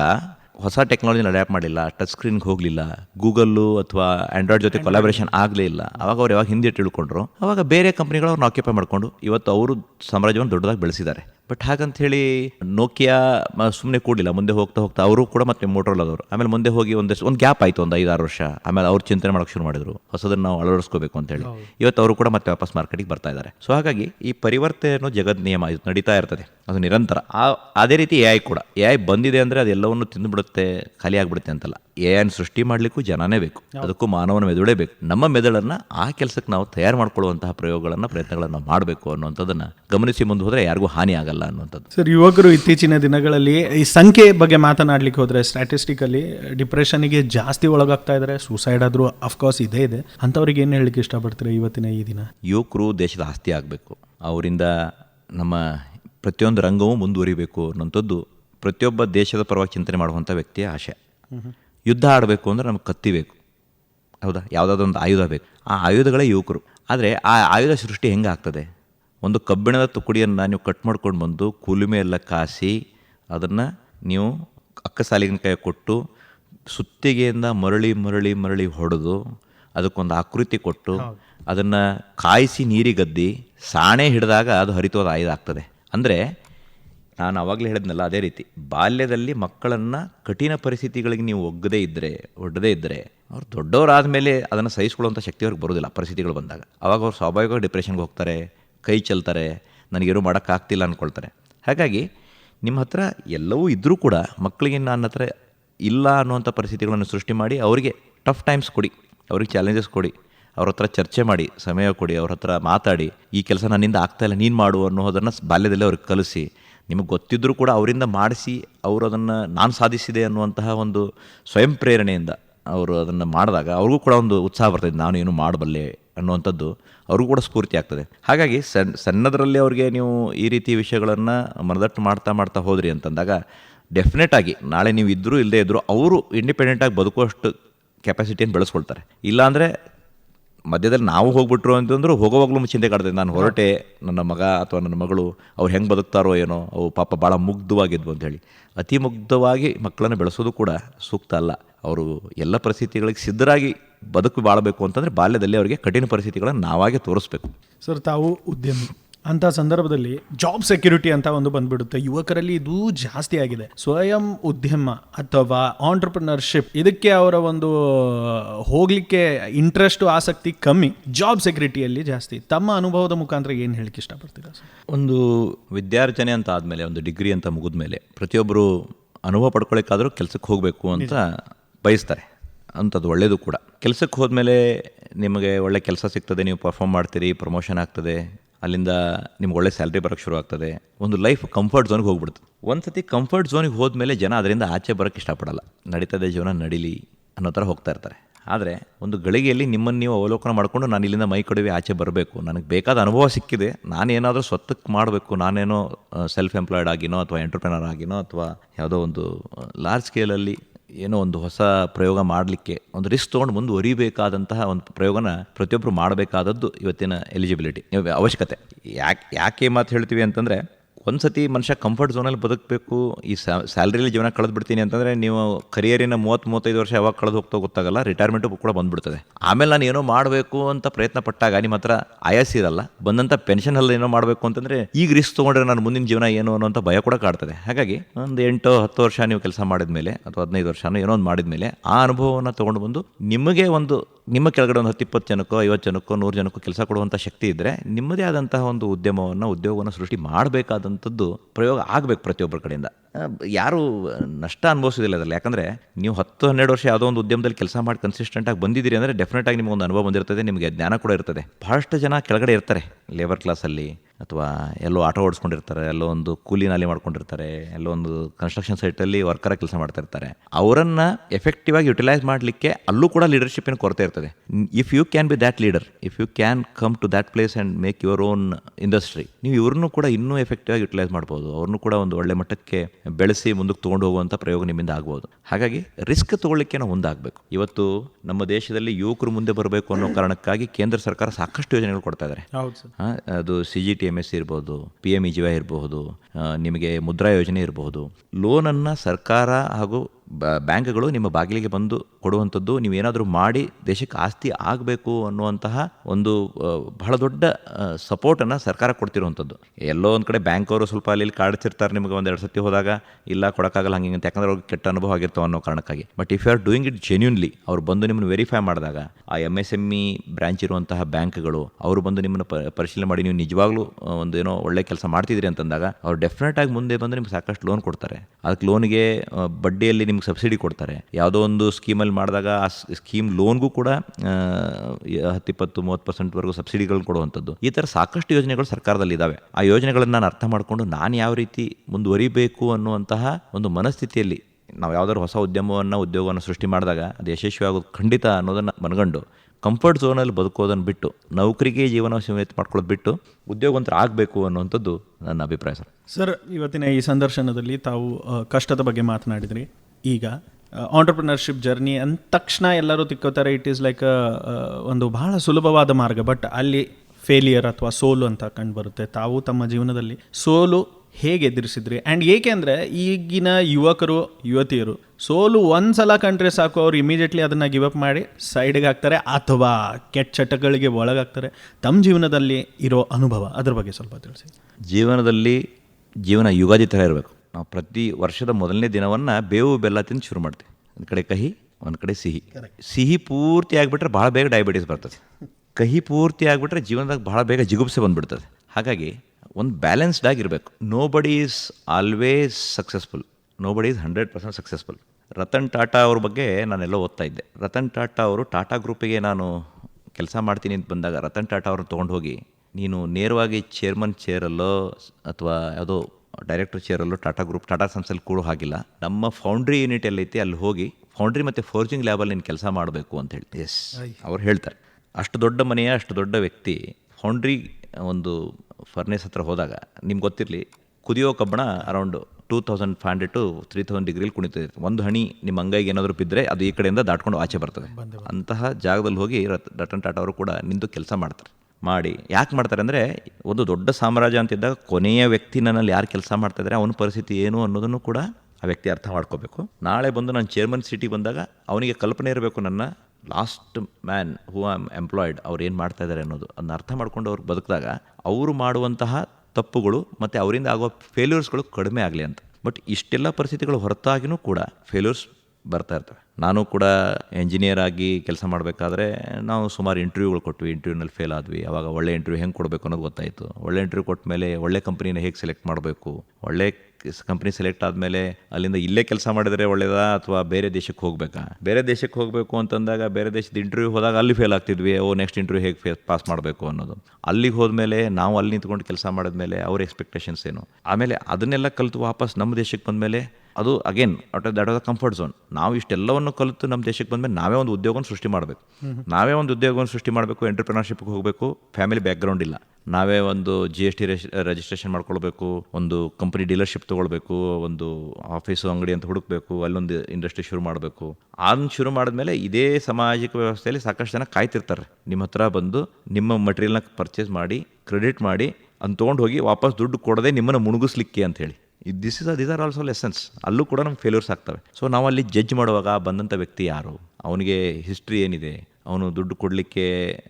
ಹೊಸ ಟೆಕ್ನಾಲಜಿನ ಅಡ್ಯಾಪ್ಟ್ ಮಾಡಿಲ್ಲ ಟಚ್ ಸ್ಕ್ರೀನ್ಗೆ ಹೋಗಲಿಲ್ಲ ಗೂಗಲ್ಲು ಅಥವಾ ಆಂಡ್ರಾಯ್ಡ್ ಜೊತೆ ಕೊಲಾಬ್ರೇಷನ್ ಆಗಲೇ ಇಲ್ಲ. ಅವಾಗ ಅವ್ರು ಯಾವಾಗ ಹಿಂದೆ ತಿಳ್ಕೊಂಡ್ರು ಅವಾಗ ಬೇರೆ ಕಂಪ್ನಿಗಳು ಅವ್ರನ್ನ ಆಕ್ಯುಪೈ ಮಾಡಿಕೊಂಡು ಇವತ್ತು ಅವರು ಸಾಮ್ರಾಜ್ಯವನ್ನು ದೊಡ್ಡದಾಗಿ ಬೆಳೆಸಿದ್ದಾರೆ. ಬಟ್ ಹಾಗಂತ ಹೇಳಿ ನೋಕಿಯಾ ಸುಮ್ಮನೆ ಕೂಡಲಿಲ್ಲ ಮುಂದೆ ಹೋಗ್ತಾ ಹೋಗ್ತಾ ಅವರು ಕೂಡ ಮತ್ತೆ ಮೋಟ್ರೋಲಾದವರು ಆಮೇಲೆ ಮುಂದೆ ಹೋಗಿ ಒಂದಷ್ಟು ಒಂದು ಗ್ಯಾಪ್ ಆಯಿತು ಒಂದು ಐದಾರು ವರ್ಷ. ಆಮೇಲೆ ಅವ್ರು ಚಿಂತನೆ ಮಾಡೋಕೆ ಶುರು ಮಾಡಿದ್ರು. ಹೊಸದನ್ನು ನಾವು ಅಳವಡಿಸ್ಕೋಬೇಕು ಅಂತ ಹೇಳಿ ಇವತ್ತು ಅವರು ಕೂಡ ಮತ್ತೆ ವಾಪಸ್ ಮಾರ್ಕೆಟಿಗೆ ಬರ್ತಾ ಇದ್ದಾರೆ ಸೊ ಹಾಗಾಗಿ ಈ ಪರಿವರ್ತನೆ ಅನ್ನೋ ಜಗದ್ ನಿಯಮ ಇದು ನಡೀತಾ ಇರ್ತದೆ. ಅದು ನಿರಂತರ. ಆ ಅದೇ ರೀತಿ ಎ ಐ ಕೂಡ. ಎ ಐ ಬಂದಿದೆ ಅಂದರೆ ಅದೆಲ್ಲವನ್ನು ತಿಂದುಬಿಡುತ್ತೆ ಖಾಲಿ ಆಗಿಬಿಡುತ್ತೆ ಅಂತಲ್ಲ. ಎ ಐನ ಸೃಷ್ಟಿ ಮಾಡಲಿಕ್ಕೂ ಜನನೇ ಬೇಕು. ಅದಕ್ಕೂ ಮಾನವನ ಮೆದುಳೇ ಬೇಕು. ನಮ್ಮ ಮೆದುಳನ್ನು ಆ ಕೆಲಸಕ್ಕೆ ನಾವು ತಯಾರು ಮಾಡ್ಕೊಳ್ಳುವಂತಹ ಪ್ರಯೋಗಗಳನ್ನು ಪ್ರಯತ್ನಗಳನ್ನು ಮಾಡಬೇಕು ಅನ್ನುವಂಥದ್ದನ್ನು ಗಮನಿಸಿ ಮುಂದೆ ಹೋದರೆ ಯಾರಿಗೂ ಹಾನಿ ಆಗಲ್ಲ ಅನ್ನುವಂಥದ್ದು. ಸರ್ ಯುವಕರು ಇತ್ತೀಚಿನ ದಿನಗಳಲ್ಲಿ ಈ ಸಂಖ್ಯೆ ಬಗ್ಗೆ ಮಾತನಾಡಲಿಕ್ಕೆ ಹೋದರೆ ಸ್ಟ್ಯಾಟಿಸ್ಟಿಕಲಿ ಡಿಪ್ರೆಷನ್ಗೆ ಜಾಸ್ತಿ ಒಳಗಾಗ್ತಾ ಇದ್ದಾರೆ ಸೂಸೈಡ್ ಆದರೂ ಅಫ್ಕೋರ್ಸ್ ಇದೇ ಇದೆ. ಅಂಥವ್ರಿಗೆ ಏನು ಹೇಳಲಿಕ್ಕೆ ಇಷ್ಟಪಡ್ತಾರೆ ಇವತ್ತಿನ ಈ ದಿನ? ಯುವಕರು ದೇಶದ ಆಸ್ತಿ ಆಗಬೇಕು. ಅವರಿಂದ ನಮ್ಮ ಪ್ರತಿಯೊಂದು ರಂಗವೂ ಮುಂದುವರಿಬೇಕು ಅನ್ನೋಂಥದ್ದು ಪ್ರತಿಯೊಬ್ಬ ದೇಶದ ಪರವಾಗಿ ಚಿಂತನೆ ಮಾಡುವಂಥ ವ್ಯಕ್ತಿಯ ಆಶೆ. ಯುದ್ಧ ಆಡಬೇಕು ಅಂದರೆ ನಮಗೆ ಕತ್ತಿ ಬೇಕು. ಹೌದಾ? ಯಾವುದಾದ್ರೂ ಒಂದು ಆಯುಧ ಬೇಕು. ಆ ಆಯುಧಗಳೇ ಯುವಕರು. ಆದರೆ ಆ ಆಯುಧ ಸೃಷ್ಟಿ ಹೆಂಗೆ ಆಗ್ತದೆ? ಒಂದು ಕಬ್ಬಿಣದ ತುಕಡಿಯನ್ನು ನೀವು ಕಟ್ ಮಾಡ್ಕೊಂಡು ಬಂದು ಕುಲುಮೆ ಎಲ್ಲ ಕಾಸಿ ಅದನ್ನು ನೀವು ಅಕ್ಕ ಸಾಲಿಗಿನ ಕೈ ಕೊಟ್ಟು ಸುತ್ತಿಗೆಯಿಂದ ಮರಳಿ ಮರಳಿ ಮರಳಿ ಹೊಡೆದು ಅದಕ್ಕೊಂದು ಆಕೃತಿ ಕೊಟ್ಟು ಅದನ್ನು ಕಾಯಿಸಿ ನೀರಿಗದ್ದಿ ಸಾಣೆ ಹಿಡಿದಾಗ ಅದು ಹರಿತೋದ ಆಯುಧ ಆಗ್ತದೆ. ಅಂದರೆ ನಾನು ಆವಾಗಲೇ ಹೇಳಿದ್ನಲ್ಲ, ಅದೇ ರೀತಿ. ಬಾಲ್ಯದಲ್ಲಿ ಮಕ್ಕಳನ್ನು ಕಠಿಣ ಪರಿಸ್ಥಿತಿಗಳಿಗೆ ನೀವು ಒಗ್ಗದೇ ಇದ್ದರೆ ಒಡ್ಡದೇ ಇದ್ದರೆ ಅವ್ರು ದೊಡ್ಡವರಾದ ಮೇಲೆ ಅದನ್ನು ಸಹಿಸ್ಕೊಳ್ಳುವಂಥ ಶಕ್ತಿ ಅವ್ರಿಗೆ ಬರೋದಿಲ್ಲ, ಪರಿಸ್ಥಿತಿಗಳು ಬಂದಾಗ. ಅವಾಗ ಅವ್ರು ಸ್ವಾಭಾವಿಕವಾಗಿ ಡಿಪ್ರೆಷನ್ಗೆ ಹೋಗ್ತಾರೆ, ಕೈ ಚೆಲ್ತಾರೆ ನನಗೇನು ಮಾಡೋಕ್ಕಾಗ್ತಿಲ್ಲ ಅಂದ್ಕೊಳ್ತಾರೆ ಹಾಗಾಗಿ ನಿಮ್ಮ ಹತ್ರ ಎಲ್ಲವೂ ಇದ್ದರೂ ಕೂಡ ಮಕ್ಕಳಿಗೆ ನನ್ನ ಹತ್ರ ಇಲ್ಲ ಅನ್ನುವಂಥ ಪರಿಸ್ಥಿತಿಗಳನ್ನು ಸೃಷ್ಟಿ ಮಾಡಿ, ಅವರಿಗೆ ಟಫ್ ಟೈಮ್ಸ್ ಕೊಡಿ, ಅವ್ರಿಗೆ ಚಾಲೆಂಜಸ್ ಕೊಡಿ, ಅವ್ರ ಹತ್ರ ಚರ್ಚೆ ಮಾಡಿ, ಸಮಯ ಕೊಡಿ, ಅವ್ರ ಹತ್ರ ಮಾತಾಡಿ, ಈ ಕೆಲಸ ನನ್ನಿಂದ ಆಗ್ತಾಯಿಲ್ಲ ನೀನು ಮಾಡು ಅನ್ನೋದನ್ನು ಬಾಲ್ಯದಲ್ಲಿ ಅವ್ರಿಗೆ ಕಲಿಸಿ ನಿಮಗೆ ಗೊತ್ತಿದ್ದರೂ ಕೂಡ ಅವರಿಂದ ಮಾಡಿಸಿ ಅವರು ಅದನ್ನು ನಾನು ಸಾಧಿಸಿದೆ ಅನ್ನುವಂತಹ ಒಂದು ಸ್ವಯಂ ಪ್ರೇರಣೆಯಿಂದ ಅವರು ಅದನ್ನು ಮಾಡಿದಾಗ ಅವ್ರಿಗೂ ಕೂಡ ಒಂದು ಉತ್ಸಾಹ ಬರ್ತದೆ, ನಾನು ಏನು ಮಾಡಬಲ್ಲೆ? ಅನ್ನುವಂಥದ್ದು ಅವ್ರಿಗೂ ಕೂಡ ಸ್ಫೂರ್ತಿ ಆಗ್ತದೆ. ಹಾಗಾಗಿ ಸಣ್ಣ ಸಣ್ಣದರಲ್ಲಿ ಅವ್ರಿಗೆ ನೀವು ಈ ರೀತಿ ವಿಷಯಗಳನ್ನು ಮನದಟ್ಟು ಮಾಡ್ತಾ ಮಾಡ್ತಾ ಹೋದ್ರಿ ಅಂತಂದಾಗ ಡೆಫಿನೆಟ್ ಆಗಿ ನಾಳೆ ನೀವು ಇದ್ದರೂ ಇಲ್ಲದೇ ಇದ್ದರೂ ಅವರು ಇಂಡಿಪೆಂಡೆಂಟಾಗಿ ಬದುಕುವಷ್ಟು ಕೆಪಾಸಿಟಿಯನ್ನು ಬೆಳೆಸ್ಕೊಳ್ತಾರೆ. ಇಲ್ಲಾಂದರೆ ಮಧ್ಯದಲ್ಲಿ ನಾವು ಹೋಗ್ಬಿಟ್ರು ಅಂತಂದ್ರು ಹೋಗೋವಾಗಲೂ ಚಿಂತೆ ಕಾಡ್ತೀನಿ ನಾನು ಹೊರಟೆ, ನನ್ನ ಮಗ ಅಥವಾ ನನ್ನ ಮಗಳು, ಅವ್ರು ಹೆಂಗೆ ಬದುಕ್ತಾರೋ ಏನೋ, ಅವು ಪಾಪ ಭಾಳ ಮುಗ್ಧವಾಗಿದ್ವು ಅಂತೇಳಿ ಅತಿ ಮುಗ್ಧವಾಗಿ ಮಕ್ಕಳನ್ನು ಬೆಳೆಸೋದು ಕೂಡ ಸೂಕ್ತ ಅಲ್ಲ. ಅವರು ಎಲ್ಲ ಪರಿಸ್ಥಿತಿಗಳಿಗೆ ಸಿದ್ಧರಾಗಿ ಬದುಕು ಬಾಳಬೇಕು ಅಂತಂದರೆ ಬಾಲ್ಯದಲ್ಲಿ ಅವರಿಗೆ ಕಠಿಣ ಪರಿಸ್ಥಿತಿಗಳನ್ನು ನಾವಾಗೆ ತೋರಿಸ್ಬೇಕು. ಸರ್, ತಾವು ಉದ್ಯಮಿ. ಅಂತ ಸಂದರ್ಭದಲ್ಲಿ ಜಾಬ್ ಸೆಕ್ಯೂರಿಟಿ ಅಂತ ಒಂದು ಬಂದ್ಬಿಡುತ್ತೆ. ಯುವಕರಲ್ಲಿ ಇದು ಜಾಸ್ತಿ ಆಗಿದೆ. ಸ್ವಯಂ ಉದ್ಯಮ ಅಥವಾ ಆಂಟರ್ಪ್ರಿನರ್ಶಿಪ್ ಇದಕ್ಕೆ ಅವರ ಒಂದು ಹೋಗ್ಲಿಕ್ಕೆ ಇಂಟ್ರೆಸ್ಟ್ ಆಸಕ್ತಿ ಕಮ್ಮಿ ಜಾಬ್ ಸೆಕ್ಯೂರಿಟಿಯಲ್ಲಿ ಜಾಸ್ತಿ. ತಮ್ಮ ಅನುಭವದ ಮುಖಾಂತರ ಏನು ಹೇಳಕ್ಕೆ ಇಷ್ಟಪಡ್ತೀರಾ ಒಂದು ವಿದ್ಯಾರ್ಜನೆ ಅಂತ ಆದಮೇಲೆ ಒಂದು ಡಿಗ್ರಿ ಅಂತ ಮುಗಿದ ಮೇಲೆ ಪ್ರತಿಯೊಬ್ಬರು ಅನುಭವ ಪಡ್ಕೊಳ್ಳೋಕ್ಕಾದರೂ ಕೆಲಸಕ್ಕೆ ಹೋಗಬೇಕು ಅಂತ ಬಯಸ್ತಾರೆ. ಅಂಥದ್ದು ಒಳ್ಳೆಯದು ಕೂಡ. ಕೆಲಸಕ್ಕೆ ಹೋದ್ಮೇಲೆ ನಿಮಗೆ ಒಳ್ಳೆ ಕೆಲಸ ಸಿಗ್ತದೆ ನೀವು ಪರ್ಫಾರ್ಮ್ ಮಾಡ್ತೀರಿ ಪ್ರಮೋಷನ್ ಆಗ್ತದೆ ಅಲ್ಲಿಂದ ನಿಮ್ಗೆ ಒಳ್ಳೆ ಸ್ಯಾಲ್ರಿ ಬರೋಕ್ಕೆ ಶುರು ಆಗ್ತದೆ. ಒಂದು ಲೈಫ್ ಕಂಫರ್ಟ್ ಝೋನ್ಗೆ ಹೋಗ್ಬಿಡ್ತು. ಒಂದು ಸತಿ ಕಂಫರ್ಟ್ ಝೋನಿಗೆ ಹೋದ್ಮೇಲೆ ಜನ ಅದರಿಂದ ಆಚೆ ಬರೋಕ್ಕೆ ಇಷ್ಟಪಡಲ್ಲ. ನಡೀತದೆ ಜೀವನ, ನಡೀಲಿ ಅನ್ನೋ ಥರ ಹೋಗ್ತಾ ಇರ್ತಾರೆ. ಆದರೆ ಒಂದು ಗಳಿಗೆಯಲ್ಲಿ ನಿಮ್ಮನ್ನು ನೀವು ಅವಲೋಕನ ಮಾಡಿಕೊಂಡು ನಾನು ಇಲ್ಲಿಂದ ಮೈ ಕಡುವೆ ಆಚೆ ಬರಬೇಕು. ನನಗೆ ಬೇಕಾದ ಅನುಭವ ಸಿಕ್ಕಿದೆ. ನಾನೇನಾದರೂ ಸ್ವತ್ತಕ್ಕೆ ಮಾಡಬೇಕು. ನಾನೇನೋ ಸೆಲ್ಫ್ ಎಂಪ್ಲಾಯ್ಡ್ ಆಗಿನೋ ಅಥವಾ ಎಂಟರ್ಪ್ರಿನರ್ ಆಗಿನೋ ಅಥವಾ ಯಾವುದೋ ಒಂದು ಲಾರ್ಜ್ ಸ್ಕೇಲಲ್ಲಿ ಏನೋ ಒಂದು ಹೊಸ ಪ್ರಯೋಗ ಮಾಡಲಿಕ್ಕೆ, ಒಂದು ರಿಸ್ಕ್ ತೊಗೊಂಡು ಮುಂದುವರಿಬೇಕಾದಂತಹ ಒಂದು ಪ್ರಯೋಗನ ಪ್ರತಿಯೊಬ್ಬರು ಮಾಡಬೇಕಾದದ್ದು ಇವತ್ತಿನ ಎಲಿಜಿಬಿಲಿಟಿ ಅವಶ್ಯಕತೆ. ಯಾಕೆ ಯಾಕೆ ಮಾತು ಹೇಳ್ತೀವಿ ಅಂತಂದರೆ ಒಂದು ಸತಿ ಮನುಷ್ಯ ಕಂಫರ್ಟ್ ಝೋನಲ್ಲಿ ಬದುಕಬೇಕು, ಈ ಸ್ಯಾಲ್ರಿಲಿ ಜೀವನ ಕಳೆದು ಬಿಡ್ತೀನಿ ಅಂತಂದರೆ ನೀವು ಕರಿಯರಿನ ಮೂವತ್ತು ಮೂವತ್ತೈದು ವರ್ಷ ಯಾವಾಗ ಕಳೆದು ಹೋಗ್ತಾ ಗೊತ್ತಾಗಲ್ಲ ರಿಟೈರ್ಮೆಂಟು ಕೂಡ ಬಂದುಬಿಡ್ತದೆ. ಆಮೇಲೆ ನಾನು ಏನೋ ಮಾಡಬೇಕು ಅಂತ ಪ್ರಯತ್ನ ಪಟ್ಟಾಗ ನಿಮ್ಮ ಹತ್ರ ಆಯಾಸ ಇರಲ್ಲ ಬಂದಂಥ ಪೆನ್ಷನಲ್ಲಿ ಏನೋ ಮಾಡಬೇಕು ಅಂತಂದರೆ ಈಗ ರಿಸ್ಕ್ ತೊಗೊಂಡ್ರೆ ನಾನು ಮುಂದಿನ ಜೀವನ ಏನು ಅನ್ನೋಂಥ ಭಯ ಕೂಡ ಕಾಡ್ತದೆ. ಹಾಗಾಗಿ ಒಂದು ಎಂಟು ಹತ್ತು ವರ್ಷ ನೀವು ಕೆಲಸ ಮಾಡಿದ ಮೇಲೆ ಅಥವಾ ಹದಿನೈದು ವರ್ಷನೋ ಏನೋ ಒಂದು ಮಾಡಿದ ಮೇಲೆ ಆ ಅನುಭವವನ್ನು ತೊಗೊಂಡು ಬಂದು ನಿಮಗೆ ಒಂದು ನಿಮ್ಮ ಕೆಳಗಡೆ ಒಂದು ಹತ್ತು, ಇಪ್ಪತ್ತು ಜನಕ್ಕೋ, ಐವತ್ತು ಜನಕ್ಕೋ, ನೂರು ಜನಕ್ಕೋ ಕೆಲಸ ಕೊಡುವಂಥ ಶಕ್ತಿ ಇದ್ದರೆ ನಿಮ್ಮದೇ ಆದಂತಹ ಒಂದು ಉದ್ಯಮವನ್ನು, ಉದ್ಯೋಗವನ್ನು ಸೃಷ್ಟಿ ಮಾಡಬೇಕಾದಂಥದ್ದು ಪ್ರಯೋಗ ಆಗಬೇಕು ಪ್ರತಿಯೊಬ್ಬರ ಕಡೆಯಿಂದ. ಯಾರು ನಷ್ಟ ಅನುಭವಿಸೋದಿಲ್ಲ ಅದರಲ್ಲಿ. ಯಾಕಂದರೆ ನೀವು ಹತ್ತು ಹನ್ನೆರಡು ವರ್ಷ ಯಾವುದೋ ಒಂದು ಉದ್ಯಮದಲ್ಲಿ ಕೆಲಸ ಮಾಡಿ ಕನ್ಸಿಸ್ಟೆಂಟಾಗಿ ಬಂದಿದ್ದೀರಿ ಅಂದರೆ ಡೆಫಿನೆಟ್ ಆಗಿ ನಿಮಗೆ ಒಂದು ಅನುಭವ ಬಂದಿರ್ತದೆ, ನಿಮಗೆ ಜ್ಞಾನ ಕೂಡ ಇರ್ತದೆ. ಭಾಳಷ್ಟು ಜನ ಕೆಳಗಡೆ ಇರ್ತಾರೆ ಲೇಬರ್ ಕ್ಲಾಸಲ್ಲಿ ಅಥವಾ ಎಲ್ಲೋ ಆಟೋ ಓಡಿಸ್ಕೊಂಡಿರ್ತಾರೆ, ಎಲ್ಲೋ ಒಂದು ಕೂಲಿ ನಾಲಿ ಮಾಡ್ಕೊಂಡಿರ್ತಾರೆ, ಎಲ್ಲೋ ಒಂದು ಕನ್ಸ್ಟ್ರಕ್ಷನ್ ಸೈಟಲ್ಲಿ ವರ್ಕರ ಕೆಲಸ ಮಾಡ್ತಾ ಇರ್ತಾರೆ. ಅವರನ್ನು ಎಫೆಕ್ಟಿವ್ ಆಗಿ ಯುಟಿಲೈಸ್ ಮಾಡಲಿಕ್ಕೆ ಅಲ್ಲೂ ಕೂಡ ಲೀಡರ್ಶಿಪ್ಪಿನ ಕೊರತೆ ಇರ್ತದೆ. If you can be that leader if you can come to that place and make your own industry ನೀವು ಇವ್ರನ್ನೂ ಕೂಡ ಇನ್ನೂ ಎಫೆಕ್ಟಿವ್ ಆಗಿ ಯುಟಿಲೈಸ್ ಮಾಡ್ಬೋದು. ಅವ್ರನ್ನೂ ಕೂಡ ಒಂದು ಒಳ್ಳೆ ಮಟ್ಟಕ್ಕೆ ಬೆಳೆಸಿ ಮುಂದಕ್ಕೆ ತೊಗೊಂಡು ಹೋಗುವಂಥ ಪ್ರಯೋಗ ನಿಮ್ಮಿಂದ ಆಗ್ಬೋದು. ಹಾಗಾಗಿ ರಿಸ್ಕ್ ತೊಗೊಳ್ಳಿಕ್ಕೆ ನಾವು ಮುಂದಾಗಬೇಕು. ಇವತ್ತು ನಮ್ಮ ದೇಶದಲ್ಲಿ ಯುವಕರು ಮುಂದೆ ಬರಬೇಕು ಅನ್ನೋ ಕಾರಣಕ್ಕಾಗಿ ಕೇಂದ್ರ ಸರ್ಕಾರ ಸಾಕಷ್ಟು ಯೋಜನೆಗಳು ಕೊಡ್ತಾ ಇದ್ದಾರೆ ಅದು C G T M S ಇರ್ಬೋದು P M E G Y ಇರಬಹುದು ನಿಮಗೆ ಮುದ್ರಾ ಯೋಜನೆ ಇರಬಹುದು ಲೋನನ್ನು ಸರ್ಕಾರ ಹಾಗೂ ಬ್ಯಾಂಕ್ಗಳು ನಿಮ್ಮ ಬಾಗಿಲಿಗೆ ಬಂದು ಕೊಡುವಂಥದ್ದು ನೀವೇನಾದರೂ ಮಾಡಿ ದೇಶಕ್ಕೆ ಆಸ್ತಿ ಆಗಬೇಕು ಅನ್ನುವಂತಹ ಒಂದು ಬಹಳ ದೊಡ್ಡ ಸಪೋರ್ಟನ್ನು ಸರ್ಕಾರ ಕೊಡ್ತಿರುವಂಥದ್ದು. ಎಲ್ಲೋ ಒಂದು ಕಡೆ ಬ್ಯಾಂಕ್ ಅವರು ಸ್ವಲ್ಪ ಅಲ್ಲಿ ಕಾಡ್ತಿರ್ತಾರೆ ನಿಮಗೆ ಒಂದೆರಡು ಸತಿ ಹೋದಾಗ, ಇಲ್ಲ ಕೊಡೋಕ್ಕಾಗಲ್ಲ ಹಂಗೆ ಅಂತ ಯಾಕಂದ್ರೆ ಅವ್ರಿಗೆ ಕೆಟ್ಟ ಅನುಭವ ಆಗಿರ್ತಾವೆ ಅನ್ನೋ ಕಾರಣಕ್ಕಾಗಿ. But if you are doing it genuinely ಅವ್ರು ಬಂದು ನಿಮ್ಮನ್ನು ವೆರಿಫೈ ಮಾಡಿದಾಗ, ಆ M S M E branch ಇರುವಂತಹ ಬ್ಯಾಂಕ್ಗಳು, ಅವರು ಬಂದು ನಿಮ್ಮನ್ನು ಪರಿಶೀಲನೆ ಮಾಡಿ ನೀವು ನಿಜವಾಗ್ಲೂ ಒಂದೇನೋ ಒಳ್ಳೆ ಕೆಲಸ ಮಾಡ್ತಿದ್ರಿ ಅಂತಂದಾಗ, ಅವ್ರು ಡೆಫಿನೆಟ್ ಆಗಿ ಮುಂದೆ ಬಂದು ನಿಮ್ಗೆ ಸಾಕಷ್ಟು ಲೋನ್ ಕೊಡ್ತಾರೆ. ಅದಕ್ಕೆ ಲೋನ್ಗೆ ಬಡ್ಡಿಯಲ್ಲಿ ನಿಮ್ಗೆ ಸಬ್ಸಿಡಿ ಕೊಡ್ತಾರೆ. ಯಾವುದೋ ಒಂದು ಸ್ಕೀಮಲ್ಲಿ ಮಾಡಿದಾಗ ಆ ಸ್ಕೀಮ್ ಲೋನ್ಗೂ ಕೂಡ ಹತ್ತಿಪ್ಪತ್ತು, ಮೂವತ್ತು ಪರ್ಸೆಂಟ್ವರೆಗೂ ಸಬ್ಸಿಡಿಗಳು ಕೊಡುವಂಥದ್ದು. ಈ ಥರ ಸಾಕಷ್ಟು ಯೋಜನೆಗಳು ಸರ್ಕಾರದಲ್ಲಿ ಇದ್ದಾವೆ ಆ ಯೋಜನೆಗಳನ್ನು ನಾನು ಅರ್ಥ ಮಾಡಿಕೊಂಡು ನಾನು ಯಾವ ರೀತಿ ಮುಂದುವರಿಬೇಕು ಅನ್ನುವಂತಹ ಒಂದು ಮನಸ್ಥಿತಿಯಲ್ಲಿ ನಾವು ಯಾವ್ದಾದ್ರು ಹೊಸ ಉದ್ಯಮವನ್ನು, ಉದ್ಯೋಗವನ್ನು ಸೃಷ್ಟಿ ಮಾಡಿದಾಗ ಅದು ಯಶಸ್ವಿ ಆಗೋದು ಖಂಡಿತ ಅನ್ನೋದನ್ನು ಮನಗಂಡು ಕಂಫರ್ಟ್ ಝೋನಲ್ಲಿ ಬದುಕೋದನ್ನು ಬಿಟ್ಟು, ನೌಕರಿಗೆ ಜೀವನ ಸೀಮಿತ ಮಾಡ್ಕೊಳ್ಳೋದು ಬಿಟ್ಟು ಉದ್ಯೋಗವಂತರ ಆಗಬೇಕು ಅನ್ನುವಂಥದ್ದು ನನ್ನ ಅಭಿಪ್ರಾಯ ಸರ್. ಸರ್, ಇವತ್ತಿನ ಈ ಸಂದರ್ಶನದಲ್ಲಿ ತಾವು ಕಷ್ಟದ ಬಗ್ಗೆ ಮಾತನಾಡಿದ್ರಿ. ಈಗ ಆಂಟರ್ಪ್ರಿನರ್ಶಿಪ್ ಜರ್ನಿ ಅಂದ ತಕ್ಷಣ ಎಲ್ಲರೂ ತಿಕ್ಕೋತಾರೆ ಇಟ್ ಈಸ್ ಲೈಕ್ ಒಂದು ಬಹಳ ಸುಲಭವಾದ ಮಾರ್ಗ. ಬಟ್ ಅಲ್ಲಿ ಫೇಲಿಯರ್ ಅಥವಾ ಸೋಲು ಅಂತ ಕಂಡು ಬರುತ್ತೆ. ತಾವು ತಮ್ಮ ಜೀವನದಲ್ಲಿ ಸೋಲು ಹೇಗೆ ಎದುರಿಸಿದ್ರಿ? ಆ್ಯಂಡ್ ಏಕೆಂದರೆ ಈಗಿನ ಯುವಕರು, ಯುವತಿಯರು ಸೋಲು ಒಂದ್ಸಲ ಕಂಡ್ರೆ ಸಾಕು, ಅವ್ರು ಇಮಿಡಿಯೇಟ್ಲಿ ಅದನ್ನು ಗಿವಪ್ ಮಾಡಿ ಸೈಡ್ಗೆ ಹಾಕ್ತಾರೆ, ಅಥವಾ ಕೆಟ್ಟ ಚಟಗಳಿಗೆ ಒಳಗಾಗ್ತಾರೆ. ತಮ್ಮ ಜೀವನದಲ್ಲಿ ಇರೋ ಅನುಭವ, ಅದ್ರ ಬಗ್ಗೆ ಸ್ವಲ್ಪ ತಿಳಿಸಿ. ಜೀವನದಲ್ಲಿ ಜೀವನ ಯುಗಾದಿ ಥರ ಇರಬೇಕು. ನಾವು ಪ್ರತಿ ವರ್ಷದ ಮೊದಲನೇ ದಿನವನ್ನು ಬೇವು ಬೆಲ್ಲ ತಿಂದು ಶುರು ಮಾಡ್ತೀವಿ. ಒಂದು ಕಡೆ ಕಹಿ ಒಂದು ಕಡೆ ಸಿಹಿ. ಸಿಹಿ ಪೂರ್ತಿ ಆಗಿಬಿಟ್ರೆ ಭಾಳ ಬೇಗ ಡಯಾಬಿಟೀಸ್ ಬರ್ತದೆ. ಕಹಿ ಪೂರ್ತಿ ಆಗಿಬಿಟ್ರೆ ಜೀವನದಾಗ ಭಾಳ ಬೇಗ ಜಿಗುಪ್ಸೆ ಬಂದುಬಿಡ್ತದೆ. ಹಾಗಾಗಿ ಒಂದು ಬ್ಯಾಲೆನ್ಸ್ಡ್ ಆಗಿರಬೇಕು nobody is always successful nobody is hundred percent successful Ratan Tata ಅವ್ರ ಬಗ್ಗೆ ನಾನೆಲ್ಲ ಓದ್ತಾ ಇದ್ದೆ. ರತನ್ ಟಾಟಾ ಅವರು ಟಾಟಾ ಗ್ರೂಪಿಗೆ ನಾನು ಕೆಲಸ ಮಾಡ್ತೀನಿ ಅಂತ ಬಂದಾಗ ರತನ್ ಟಾಟಾ ಅವ್ರನ್ನ ತೊಗೊಂಡು ಹೋಗಿ ನೀನು ನೇರವಾಗಿ ಚೇರ್ಮನ್ ಚೇರಲ್ಲೋ ಅಥವಾ ಯಾವುದೋ ಡೈರೆಕ್ಟರ್ ಚೇರಲ್ಲೂ ಟಾಟಾ ಗ್ರೂಪ್ ಟಾಟಾ ಸನ್ಸಲ್ಲಿ ಕೂಡ ಹಾಗಿಲ್ಲ. ನಮ್ಮ ಫೌಂಡ್ರಿ ಯೂನಿಟ್ ಎಲ್ಲೈತಿ ಅಲ್ಲಿ ಹೋಗಿ ಫೌಂಡ್ರಿ ಮತ್ತು ಫೋರ್ಜಿಂಗ್ ಲ್ಯಾಬಲ್ಲಿ ನೀನು ಕೆಲಸ ಮಾಡಬೇಕು ಅಂತ ಹೇಳಿ. ಎಸ್ ಅವ್ರು ಹೇಳ್ತಾರೆ. ಅಷ್ಟು ದೊಡ್ಡ ಮನೆಯ ಅಷ್ಟು ದೊಡ್ಡ ವ್ಯಕ್ತಿ ಫೌಂಡ್ರಿ ಒಂದು ಫರ್ನೇಸ್ ಹತ್ರ ಹೋದಾಗ ನಿಮ್ಗೆ ಗೊತ್ತಿರಲಿ ಕುದಿಯೋ ಕಬ್ಬಣ around two thousand five hundred to three thousand ಡಿಗ್ರಿಲಿ ಕುಣಿತದೆ. ಒಂದು ಹಣಿ ನಿಮ್ಮ ಅಂಗೈಗೆ ಏನಾದರೂ ಬಿದ್ದರೆ ಅದು ಈ ಕಡೆಯಿಂದ ದಾಟ್ಕೊಂಡು ಆಚೆ ಬರ್ತದೆ. ಅಂತಹ ಜಾಗದಲ್ಲಿ ಹೋಗಿ ರತ್ ರತನ್ ಟಾಟಾ ಅವರು ಕೂಡ ನಿಂತು ಕೆಲಸ ಮಾಡ್ತಾರೆ. ಮಾಡಿ. ಯಾಕೆ ಮಾಡ್ತಾರೆ ಅಂದರೆ ಒಂದು ದೊಡ್ಡ ಸಾಮ್ರಾಜ್ಯ ಅಂತಿದ್ದಾಗ ಕೊನೆಯ ವ್ಯಕ್ತಿ ನನ್ನಲ್ಲಿ ಯಾರು ಕೆಲಸ ಮಾಡ್ತಾ ಇದ್ದಾರೆ ಅವನ ಪರಿಸ್ಥಿತಿ ಏನು ಅನ್ನೋದನ್ನು ಕೂಡ ಆ ವ್ಯಕ್ತಿ ಅರ್ಥ ಮಾಡ್ಕೋಬೇಕು. ನಾಳೆ ಬಂದು ನಾನು ಚೇರ್ಮನ್ ಸಿಟಿ ಬಂದಾಗ ಅವನಿಗೆ ಕಲ್ಪನೆ ಇರಬೇಕು ನನ್ನ last man who am employed ಅವ್ರು ಏನು ಮಾಡ್ತಾ ಇದ್ದಾರೆ ಅನ್ನೋದು. ಅದನ್ನ ಅರ್ಥ ಮಾಡ್ಕೊಂಡು ಅವ್ರು ಬದುಕಿದಾಗ ಅವರು ಮಾಡುವಂತಹ ತಪ್ಪುಗಳು ಮತ್ತು ಅವರಿಂದ ಆಗೋ ಫೇಲ್ಯೂರ್ಸ್ಗಳು ಕಡಿಮೆ ಆಗಲಿ ಅಂತ. ಬಟ್ ಇಷ್ಟೆಲ್ಲ ಪರಿಸ್ಥಿತಿಗಳು ಹೊರತಾಗಿನೂ ಕೂಡ ಫೇಲ್ಯೂರ್ಸ್ ಬರ್ತಾ ಇರ್ತವೆ. ನಾನು ಕೂಡ ಎಂಜಿನಿಯರ್ ಆಗಿ ಕೆಲಸ ಮಾಡಬೇಕಾದ್ರೆ ನಾವು ಸುಮಾರು ಇಂಟರ್ವ್ಯೂಗಳು ಕೊಟ್ವಿ ಇಂಟರ್ವ್ಯೂನಲ್ಲಿ ಫೇಲ್ ಆದ್ವಿ. ಅವಾಗ ಒಳ್ಳೆ ಇಂಟರ್ವ್ಯೂ ಹೆಂಗೆ ಕೊಡಬೇಕು ಅನ್ನೋದು ಗೊತ್ತಾಯಿತು. ಒಳ್ಳೆ ಇಂಟರ್ವ್ಯೂ ಕೊಟ್ಟ ಮೇಲೆ ಒಳ್ಳೆ ಕಂಪ್ನಿನ ಹೇಗೆ ಸೆಲೆಕ್ಟ್ ಮಾಡಬೇಕು? ಒಳ್ಳೆ ಕಂಪ್ನಿ ಸೆಲೆಕ್ಟ್ ಆದಮೇಲೆ ಅಲ್ಲಿಂದ ಇಲ್ಲೇ ಕೆಲಸ ಮಾಡಿದರೆ ಒಳ್ಳೇದಾ ಅಥವಾ ಬೇರೆ ದೇಶಕ್ಕೆ ಹೋಗಬೇಕಾ? ಬೇರೆ ದೇಶಕ್ಕೆ ಹೋಗಬೇಕು ಅಂತಂದಾಗ ಬೇರೆ ದೇಶದ ಇಂಟರ್ವ್ಯೂ ಹೋದಾಗ ಅಲ್ಲಿ ಫೇಲ್ ಆಗ್ತಿದ್ವಿ. ಓ ನೆಕ್ಸ್ಟ್ ಇಂಟರ್ವ್ಯೂ ಹೇಗೆ ಫೇ ಪಾಸ್ ಮಾಡಬೇಕು ಅನ್ನೋದು. ಅಲ್ಲಿಗೆ ಹೋದ್ಮೇಲೆ ನಾವು ಅಲ್ಲಿ ನಿಂತ್ಕೊಂಡು ಕೆಲಸ ಮಾಡಿದ್ಮೇಲೆ ಅವ್ರ ಎಕ್ಸ್ಪೆಕ್ಟೇಷನ್ಸ್ ಏನು? ಆಮೇಲೆ ಅದನ್ನೆಲ್ಲ ಕಲಿತು ವಾಪಸ್ ನಮ್ಮ ದೇಶಕ್ಕೆ ಬಂದಮೇಲೆ ಅದು again at that as a comfort zone ನಾವು ಇಷ್ಟೆಲ್ಲವನ್ನು ಕಲಿತು ನಮ್ಮ ದೇಶಕ್ಕೆ ಬಂದಮೇಲೆ ನಾವೇ ಒಂದು ಉದ್ಯೋಗವನ್ನು ಸೃಷ್ಟಿ ಮಾಡಬೇಕು. ನಾವೇ ಒಂದು ಉದ್ಯೋಗವನ್ನು ಸೃಷ್ಟಿ ಮಾಡಬೇಕು ಎಂಟರ್ಪ್ರಿನರ್ಶಿಪ್ಗೆ ಹೋಗಬೇಕು ಫ್ಯಾಮಿಲಿ ಬ್ಯಾಕ್ಗ್ರೌಂಡ್ ಇಲ್ಲ. ನಾವೇ ಒಂದು ಜಿ ಎಸ್ ಟಿ ರಿಜಿಸ್ಟ್ರೇಷನ್ ಮಾಡ್ಕೊಳ್ಬೇಕು ಒಂದು ಕಂಪನಿ ಡೀಲರ್ಶಿಪ್ ತೊಗೊಳ್ಬೇಕು ಒಂದು ಆಫೀಸು ಅಂಗಡಿ ಅಂತ ಹುಡುಕಬೇಕು ಅಲ್ಲೊಂದು ಇಂಡಸ್ಟ್ರಿ ಶುರು ಮಾಡಬೇಕು. ಅದನ್ನ ಶುರು ಮಾಡಿದ್ಮೇಲೆ ಇದೇ ಸಾಮಾಜಿಕ ವ್ಯವಸ್ಥೆಯಲ್ಲಿ ಸಾಕಷ್ಟು ಜನ ಕಾಯ್ತಿರ್ತಾರೆ. ನಿಮ್ಮ ಹತ್ರ ಬಂದು ನಿಮ್ಮ ಮಟೀರಿಯಲ್ನ ಪರ್ಚೇಸ್ ಮಾಡಿ ಕ್ರೆಡಿಟ್ ಮಾಡಿ ಅದನ್ನು ತೊಗೊಂಡು ಹೋಗಿ ವಾಪಸ್ ದುಡ್ಡು ಕೊಡದೆ ನಿಮ್ಮನ್ನು ಮುಣುಗಿಸ್ಲಿಕ್ಕೆ ಅಂತ ಹೇಳಿ this is this are also lessons ಅಲ್ಲೂ ಕೂಡ ನಮ್ಗೆ ಫೇಲ್ಯೂರ್ಸ್ ಆಗ್ತವೆ. ಸೊ ನಾವು ಅಲ್ಲಿ ಜಡ್ಜ್ ಮಾಡುವಾಗ ಬಂದಂಥ ವ್ಯಕ್ತಿ ಯಾರು? ಅವನಿಗೆ ಹಿಸ್ಟ್ರಿ ಏನಿದೆ? ಅವನು ದುಡ್ಡು ಕೊಡಲಿಕ್ಕೆ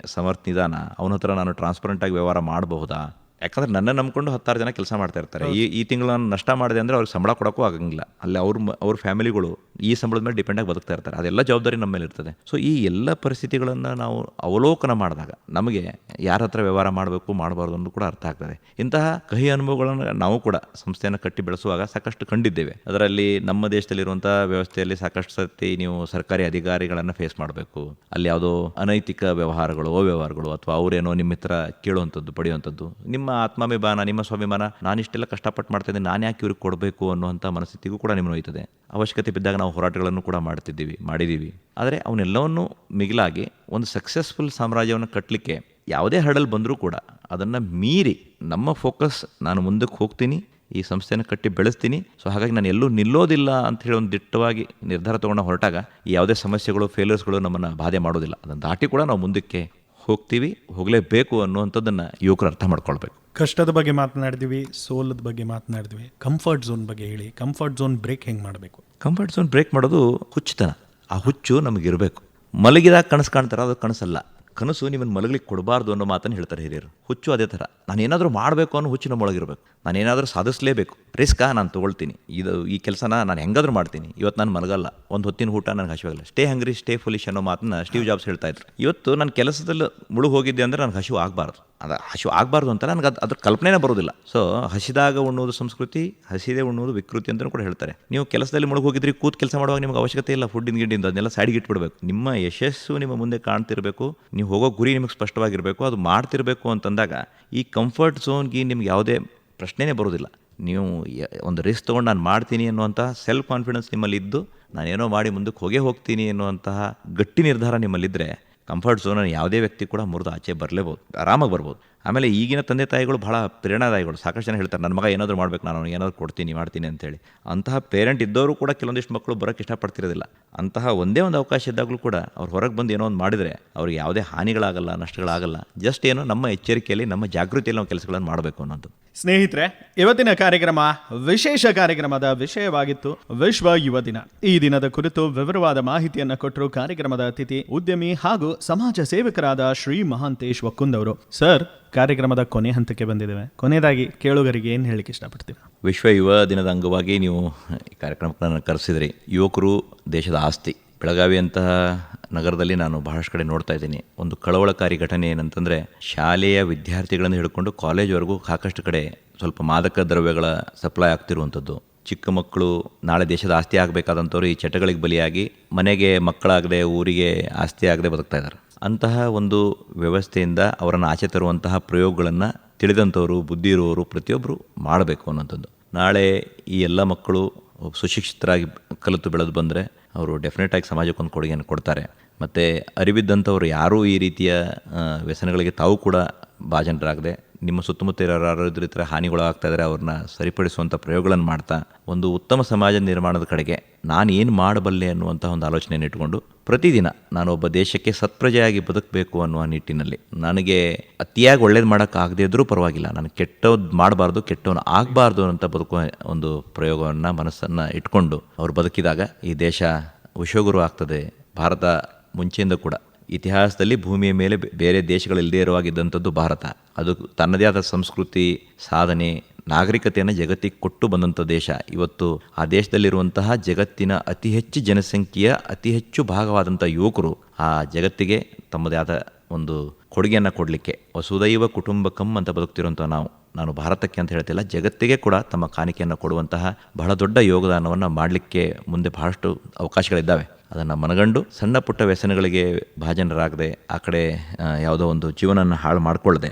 ಸಮರ್ಥ ನಿಧಾನ? ಅವನ ಹತ್ರ ನಾನು ಟ್ರಾನ್ಸ್ಪರೆಂಟಾಗಿ ವ್ಯವಹಾರ ಮಾಡಬಹುದಾ? ಯಾಕಂದ್ರೆ ನನ್ನ ನಂಬ್ಕೊಂಡು ಹತ್ತಾರು ಜನ ಕೆಲಸ ಮಾಡ್ತಾ ಇರ್ತಾರೆ. ಈ ಈ ತಿಂಗಳು ನಾನು ನಷ್ಟ ಮಾಡಿದೆ ಅಂದರೆ ಅವ್ರಿಗೆ ಸಂಬಳ ಕೊಡೋಕ್ಕೂ ಆಗಂಗಿಲ್ಲ. ಅಲ್ಲಿ ಅವ್ರ ಅವ್ರ ಫ್ಯಾಮಿಲಿಗಳು ಈ ಸಂಬಳದ ಮೇಲೆ ಡಿಪೆಂಡ್ ಆಗಿ ಬದುಕ್ತಾ ಇರ್ತಾರೆ. ಅದೆಲ್ಲ ಜವಾಬ್ದಾರಿ ನಮ್ಮ ಮೇಲೆ ಇರ್ತದೆ. ಸೊ ಈ ಎಲ್ಲ ಪರಿಸ್ಥಿತಿಗಳನ್ನು ನಾವು ಅವಲೋಕನ ಮಾಡಿದಾಗ ನಮಗೆ ಯಾರ ಹತ್ರ ವ್ಯವಹಾರ ಮಾಡಬೇಕು, ಮಾಡಬಾರ್ದು ಅನ್ನೋದು ಕೂಡ ಅರ್ಥ ಆಗ್ತದೆ. ಇಂತಹ ಕಹಿ ಅನುಭವಗಳನ್ನು ನಾವು ಕೂಡ ಸಂಸ್ಥೆಯನ್ನು ಕಟ್ಟಿ ಬೆಳೆಸುವಾಗ ಸಾಕಷ್ಟು ಕಂಡಿದ್ದೇವೆ. ಅದರಲ್ಲಿ ನಮ್ಮ ದೇಶದಲ್ಲಿರುವಂಥ ವ್ಯವಸ್ಥೆಯಲ್ಲಿ ಸಾಕಷ್ಟು ಸತಿ ನೀವು ಸರ್ಕಾರಿ ಅಧಿಕಾರಿಗಳನ್ನು ಫೇಸ್ ಮಾಡಬೇಕು. ಅಲ್ಲಿ ಯಾವುದೋ ಅನೈತಿಕ ವ್ಯವಹಾರಗಳು, ಅವ್ಯವಹಾರಗಳು ಅಥವಾ ಅವರೇನೋ ನಿಮ್ಮ ಹತ್ರ ಕೇಳುವಂಥದ್ದು ಪಡೆಯುವಂಥದ್ದು ನಿಮ್ಮ ಆತ್ಮಾಭಿಮಾನ, ನಿಮ್ಮ ಸ್ವಾಭಿಮಾನ, ನಾನಿಷ್ಟೆಲ್ಲ ಕಷ್ಟಪಟ್ಟು ಮಾಡ್ತಾ ಇದ್ದೀನಿ ನಾನು ಯಾಕೆ ಇವ್ರಿಗೆ ಕೊಡಬೇಕು ಅನ್ನುವಂಥ ಮನಸ್ಥಿತಿಗೂ ಕೂಡ ನಿಮ್ಮನ್ನು ಒಯ್ತದೆ ಅವಶ್ಯಕತೆ ಬಿದ್ದಾಗ ನಾವು ಹೋರಾಟಗಳನ್ನು ಕೂಡ ಮಾಡ್ತಿದ್ದೀವಿ, ಮಾಡಿದ್ದೀವಿ. ಆದರೆ ಅವನ್ನೆಲ್ಲವನ್ನು ಮಿಗಿಲಾಗಿ ಒಂದು ಸಕ್ಸಸ್ಫುಲ್ ಸಾಮ್ರಾಜ್ಯವನ್ನು ಕಟ್ಟಲಿಕ್ಕೆ ಯಾವುದೇ ಹಡಲ್ ಬಂದರೂ ಕೂಡ ಅದನ್ನು ಮೀರಿ ನಮ್ಮ ಫೋಕಸ್ ನಾನು ಮುಂದಕ್ಕೆ ಹೋಗ್ತೀನಿ, ಈ ಸಂಸ್ಥೆಯನ್ನು ಕಟ್ಟಿ ಬೆಳೆಸ್ತೀನಿ. ಸೊ ಹಾಗಾಗಿ ನಾನು ಎಲ್ಲೂ ನಿಲ್ಲೋದಿಲ್ಲ ಅಂತ ಹೇಳಿ ಒಂದು ದಿಟ್ಟವಾಗಿ ನಿರ್ಧಾರ ತೊಗೊಂಡು ಹೊರಟಾಗ ಈ ಯಾವುದೇ ಸಮಸ್ಯೆಗಳು ಫೇಲ್ಯೂರ್ಸ್ಗಳು ನಮ್ಮನ್ನು ಬಾಧೆ ಮಾಡೋದಿಲ್ಲ. ಅದನ್ನು ದಾಟಿ ಕೂಡ ನಾವು ಮುಂದಕ್ಕೆ ಹೋಗ್ತೀವಿ, ಹೋಗಲೇಬೇಕು ಅನ್ನುವಂಥದ್ದನ್ನು ಯುವಕರು ಅರ್ಥ ಮಾಡ್ಕೊಳ್ಬೇಕು. ಕಷ್ಟದ ಬಗ್ಗೆ ಮಾತನಾಡಿದ್ವಿ ಸೋಲದ ಬಗ್ಗೆ ಮಾತನಾಡಿದ್ವಿ ಕಂಫರ್ಟ್ ಝೋನ್ ಬಗ್ಗೆ ಹೇಳಿ ಕಂಫರ್ಟ್ ಝೋನ್ ಬ್ರೇಕ್ ಹೆಂಗೆ ಮಾಡಬೇಕು? ಕಂಫರ್ಟ್ ಝೋನ್ ಬ್ರೇಕ್ ಮಾಡೋದು ಹುಚ್ಚುತನ. ಆ ಹುಚ್ಚು ನಮಗಿರಬೇಕು. ಮಲಗಿದಾಗ ಕನಸು ಕಾಣ್ತಾರೆ ಅದು ಕನಸಲ್ಲ. ಕನಸು ನಿಮ್ಮನ್ನು ಮಲಗಲಿಕ್ಕೆ ಕೊಡಬಾರ್ದು ಅನ್ನೋ ಮಾತನ್ನು ಹೇಳ್ತಾರೆ ಹಿರಿಯರು. ಹುಚ್ಚು ಅದೇ ಥರ. ನಾನು ಏನಾದರೂ ಮಾಡಬೇಕು ಅನ್ನೋ ಹುಚ್ಚು ನಮ್ಮೊಳಗಿರಬೇಕು ನಾನು ಏನಾದರೂ ಸಾಧಿಸಲೇಬೇಕು. ರಿಸ್ಕಾ ನಾನು ತೊಗೊಳ್ತೀನಿ. ಇದು ಈ ಕೆಲಸನ ನಾನು ಹೆಂಗಾದರೂ ಮಾಡ್ತೀನಿ. ಇವತ್ತು ನಾನು ಮಲಗಲ್ಲ. ಒಂದು ಹೊತ್ತಿನ ಊಟ ನನಗೆ ಹಸಿವಾಗಲ್ಲ. ಸ್ಟೇ ಹಂಗ್ರಿ ಸ್ಟೇ ಫುಲಿಶ್ ಅನ್ನೋ ಮಾತನ್ನ ಸ್ಟೀವ್ ಜಾಬ್ಸ್ ಹೇಳ್ತಾ ಇದ್ರು. ಇವತ್ತು ನಾನು ಕೆಲಸದಲ್ಲಿ ಮುಳುಗೋಗಿದ್ದೆ ಅಂದರೆ ನನಗೆ ಹಸಿವು ಆಗಬಾರ್ದು. ಅದು ಹಸಿವು ಆಗಬಾರ್ದು ಅಂತ ನನಗೆ ಅದು ಅದ್ರ ಕಲ್ಪನೆನೇ ಬರೋದಿಲ್ಲ. ಸೊ ಹಸಿದಾಗ ಉಣ್ಣೋದು ಸಂಸ್ಕೃತಿ, ಹಸಿದೇ ಉಣ್ಣೋದು ವಿಕೃತಿ ಅಂತಲೂ ಕೂಡ ಹೇಳ್ತಾರೆ. ನೀವು ಕೆಲಸದಲ್ಲಿ ಮುಳುಗಿ ಹೋಗಿದ್ರಿ ಕೂತ್ ಕೆಲಸ ಮಾಡುವಾಗ ನಿಮ್ಗೆ ಅವಶ್ಯಕತೆ ಇಲ್ಲ ಫುಡ್ಡಿನ ಗಿಡ್ಡಿಂದ, ಅದನ್ನೆಲ್ಲ ಸೈಡ್ಗೆ ಇಟ್ಬಿಡ್ಬೇಕು. ನಿಮ್ಮ ಯಶಸ್ಸು ನಿಮ್ಮ ಮುಂದೆ ಕಾಣ್ತಿರಬೇಕು. ನೀವು ಹೋಗೋ ಗುರಿ ನಿಮಗೆ ಸ್ಪಷ್ಟವಾಗಿರಬೇಕು. ಅದು ಮಾಡ್ತಿರಬೇಕು ಅಂತಂದಾಗ ಈ ಕಂಫರ್ಟ್ ಝೋನ್ಗೆ ನಿಮ್ಗೆ ಯಾವುದೇ ಪ್ರಶ್ನೆನೇ ಬರೋದಿಲ್ಲ. ನೀವು ಒಂದು ರಿಸ್ಕ್ ತೊಗೊಂಡು ನಾನು ಮಾಡ್ತೀನಿ ಅನ್ನುವಂಥ ಸೆಲ್ಫ್ ಕಾನ್ಫಿಡೆನ್ಸ್ ನಿಮ್ಮಲ್ಲಿ ಇದ್ದು ನಾನೇನೋ ಮಾಡಿ ಮುಂದಕ್ಕೆ ಹೋಗೇ ಹೋಗ್ತೀನಿ ಅನ್ನುವಂತಹ ಗಟ್ಟಿ ನಿರ್ಧಾರ ನಿಮ್ಮಲ್ಲಿದ್ದರೆ ಕಂಫರ್ಟ್ ಝೋನಲ್ಲಿ ಯಾವುದೇ ವ್ಯಕ್ತಿ ಕೂಡ ಮುರಿದು ಆಚೆ ಬರಲೇಬೋದು ಆರಾಮಾಗಿ ಬರ್ಬೋದು. ಆಮೇಲೆ ಈಗಿನ ತಂದೆ ತಾಯಿಗಳು ಬಹಳ ಪ್ರೇರಣಾದಾಯಿಗಳು. ಸಾಕಷ್ಟು ಜನ ಹೇಳ್ತಾರೆ, ನನ್ನ ಮಗ ಏನಾದರೂ ಮಾಡ್ಬೇಕು, ನಾನು ಏನಾದರೂ ಕೊಡ್ತೀನಿ, ಮಾಡ್ತೀನಿ ಅಂತೇಳಿ. ಅಂತಹ ಪೇರೆಂಟ್ ಇದ್ದವರು ಕೂಡ ಕೆಲವೊಂದಿಷ್ಟು ಮಕ್ಕಳು ಬರೋಕ್ಕೆ ಇಷ್ಟಪಡ್ತಿರೋದಿಲ್ಲ. ಅಂತಹ ಒಂದೇ ಒಂದು ಅವಕಾಶ ಇದ್ದಾಗಲೂ ಕೂಡ ಅವ್ರು ಹೊರಗೆ ಬಂದು ಏನೋ ಒಂದು ಮಾಡಿದರೆ ಅವ್ರಿಗೆ ಯಾವುದೇ ಹಾನಿಗಳಾಗಲ್ಲ, ನಷ್ಟಗಳಾಗಲ್ಲ. ಜಸ್ಟ್ ಏನೋ ನಮ್ಮ ಎಚ್ಚರಿಕೆಯಲ್ಲಿ, ನಮ್ಮ ಜಾಗೃತಿಯಲ್ಲಿ ನಾವು ಕೆಲಸಗಳನ್ನು ಮಾಡಬೇಕು ಅನ್ನೋದು. ಸ್ನೇಹಿತರೆ, ಇವತ್ತಿನ ಕಾರ್ಯಕ್ರಮ ವಿಶೇಷ ಕಾರ್ಯಕ್ರಮದ ವಿಷಯವಾಗಿತ್ತು. ವಿಶ್ವ ಯುವ ದಿನ. ಈ ದಿನದ ಕುರಿತು ವಿವರವಾದ ಮಾಹಿತಿಯನ್ನು ಕೊಟ್ಟರು ಕಾರ್ಯಕ್ರಮದ ಅತಿಥಿ ಉದ್ಯಮಿ ಹಾಗೂ ಸಮಾಜ ಸೇವಕರಾದ ಶ್ರೀ ಮಹಾಂತೇಶ್ ವಕ್ಕುಂದ್ ಅವರು ಸರ್ ಕಾರ್ಯಕ್ರಮದ ಕೊನೆ ಹಂತಕ್ಕೆ ಬಂದಿದ್ದೇವೆ. ಕೊನೆಯದಾಗಿ ಕೇಳುಗರಿಗೆ ಏನು ಹೇಳಲಿಕ್ಕೆ ಇಷ್ಟಪಡ್ತೀವಿ ವಿಶ್ವ ಯುವ ದಿನದ ಅಂಗವಾಗಿ ನೀವು ಈ ಕಾರ್ಯಕ್ರಮಕ್ಕೆ ನನ್ನ ಕರೆಸಿದ್ರಿ. ಯುವಕರು ದೇಶದ ಆಸ್ತಿ. ಬೆಳಗಾವಿ ಅಂತಹ ನಗರದಲ್ಲಿ ನಾನು ಬಹಳಷ್ಟು ಕಡೆ ನೋಡ್ತಾ ಇದ್ದೀನಿ. ಒಂದು ಕಳವಳಕಾರಿ ಘಟನೆ ಏನಂತಂದರೆ, ಶಾಲೆಯ ವಿದ್ಯಾರ್ಥಿಗಳನ್ನು ಹಿಡ್ಕೊಂಡು ಕಾಲೇಜ್ವರೆಗೂ ಸಾಕಷ್ಟು ಕಡೆ ಸ್ವಲ್ಪ ಮಾದಕ ದ್ರವ್ಯಗಳ ಸಪ್ಲೈ ಆಗ್ತಿರುವಂಥದ್ದು. ಚಿಕ್ಕ ಮಕ್ಕಳು ನಾಳೆ ದೇಶದ ಆಸ್ತಿ ಆಗಬೇಕಾದಂಥವ್ರು ಈ ಚಟಗಳಿಗೆ ಬಲಿಯಾಗಿ ಮನೆಗೆ ಮಕ್ಕಳಾಗದೆ ಊರಿಗೆ ಆಸ್ತಿ ಆಗದೆ ಬದುಕ್ತಾ ಇದ್ದಾರೆ. ಅಂತಹ ಒಂದು ವ್ಯವಸ್ಥೆಯಿಂದ ಅವರನ್ನು ಆಚೆ ತರುವಂತಹ ಪ್ರಯೋಗಗಳನ್ನು ತಿಳಿದಂಥವರು ಬುದ್ಧಿ ಇರುವವರು ಪ್ರತಿಯೊಬ್ಬರು ಮಾಡಬೇಕು ಅನ್ನೋಂಥದ್ದು ನಾಳೆ ಈ ಎಲ್ಲ ಮಕ್ಕಳು ಸುಶಿಕ್ಷಿತರಾಗಿ ಕಲಿತು ಬೆಳೆದು ಬಂದರೆ ಅವರು ಡೆಫಿನೆಟಾಗಿ ಸಮಾಜಕ್ಕೊಂದು ಕೊಡುಗೆಯನ್ನು ಕೊಡ್ತಾರೆ. ಮತ್ತು ಅರಿವಿದ್ದಂಥವ್ರು ಯಾರೂ ಈ ರೀತಿಯ ವ್ಯಸನಗಳಿಗೆ ತಾವು ಕೂಡ ಭಾಜನರಾಗದೆ ನಿಮ್ಮ ಸುತ್ತಮುತ್ತ ಇರೋ ಯಾರಾದ್ರೂ ಈ ಥರ ಹಾನಿಗೊಳಗಾಗ್ತಾ ಇದ್ದಾರೆ ಅವ್ರನ್ನ ಸರಿಪಡಿಸುವಂಥ ಪ್ರಯೋಗಗಳನ್ನು ಮಾಡ್ತಾ, ಒಂದು ಉತ್ತಮ ಸಮಾಜ ನಿರ್ಮಾಣದ ಕಡೆಗೆ ನಾನು ಏನು ಮಾಡಬಲ್ಲೆ ಅನ್ನುವಂಥ ಒಂದು ಆಲೋಚನೆಯನ್ನು ಇಟ್ಕೊಂಡು ಪ್ರತಿದಿನ ನಾನೊಬ್ಬ ದೇಶಕ್ಕೆ ಸತ್ಪ್ರಜೆಯಾಗಿ ಬದುಕಬೇಕು ಅನ್ನುವ ನಿಟ್ಟಿನಲ್ಲಿ, ನನಗೆ ಅತಿಯಾಗಿ ಒಳ್ಳೇದು ಮಾಡೋಕ್ಕಾಗದೇ ಇದ್ದರೂ ಪರವಾಗಿಲ್ಲ, ನಾನು ಕೆಟ್ಟದ್ದು ಮಾಡಬಾರ್ದು ಕೆಟ್ಟವನು ಆಗಬಾರ್ದು ಅಂತ ಬದುಕುವ ಒಂದು ಪ್ರಯೋಗವನ್ನು ಮನಸ್ಸನ್ನು ಇಟ್ಕೊಂಡು ಅವ್ರು ಬದುಕಿದಾಗ ಈ ದೇಶ ವಿಶ್ವಗುರು ಆಗ್ತದೆ, ಭಾರತ ಮುಂಚೆಯಿಂದ ಕೂಡ. ಇತಿಹಾಸದಲ್ಲಿ ಭೂಮಿಯ ಮೇಲೆ ಬೇರೆ ದೇಶಗಳಿಲ್ಲದೇ ಇರುವಾಗಿದ್ದಂಥದ್ದು ಭಾರತ. ಅದು ತನ್ನದೇ ಆದ ಸಂಸ್ಕೃತಿ, ಸಾಧನೆ, ನಾಗರಿಕತೆಯನ್ನು ಜಗತ್ತಿಗೆ ಕೊಟ್ಟು ಬಂದಂಥ ದೇಶ. ಇವತ್ತು ಆ ದೇಶದಲ್ಲಿರುವಂತಹ ಜಗತ್ತಿನ ಅತಿ ಹೆಚ್ಚು ಜನಸಂಖ್ಯೆಯ, ಅತಿ ಹೆಚ್ಚು ಭಾಗವಾದಂಥ ಯುವಕರು ಆ ಜಗತ್ತಿಗೆ ತಮ್ಮದೇ ಆದ ಒಂದು ಕೊಡುಗೆಯನ್ನು ಕೊಡಲಿಕ್ಕೆ. ವಸುದೈವ ಕುಟುಂಬಕಂ ಅಂತ ಬದುಕ್ತಿರುವಂಥ ನಾವು, ನಾನು ಭಾರತಕ್ಕೆ ಅಂತ ಹೇಳ್ತಿಲ್ಲ, ಜಗತ್ತಿಗೆ ಕೂಡ ತಮ್ಮ ಕಾಣಿಕೆಯನ್ನು ಕೊಡುವಂತಹ ಬಹಳ ದೊಡ್ಡ ಯೋಗದಾನವನ್ನು ಮಾಡಲಿಕ್ಕೆ ಮುಂದೆ ಬಹಳಷ್ಟು ಅವಕಾಶಗಳಿದ್ದಾವೆ. ಅದನ್ನು ಮನಗಂಡು ಸಣ್ಣ ಪುಟ್ಟ ವ್ಯಸನಗಳಿಗೆ ಭಾಜನರಾಗದೆ ಆ ಕಡೆ ಯಾವುದೋ ಒಂದು ಜೀವನನ ಹಾಳು ಮಾಡಿಕೊಳ್ಳದೆ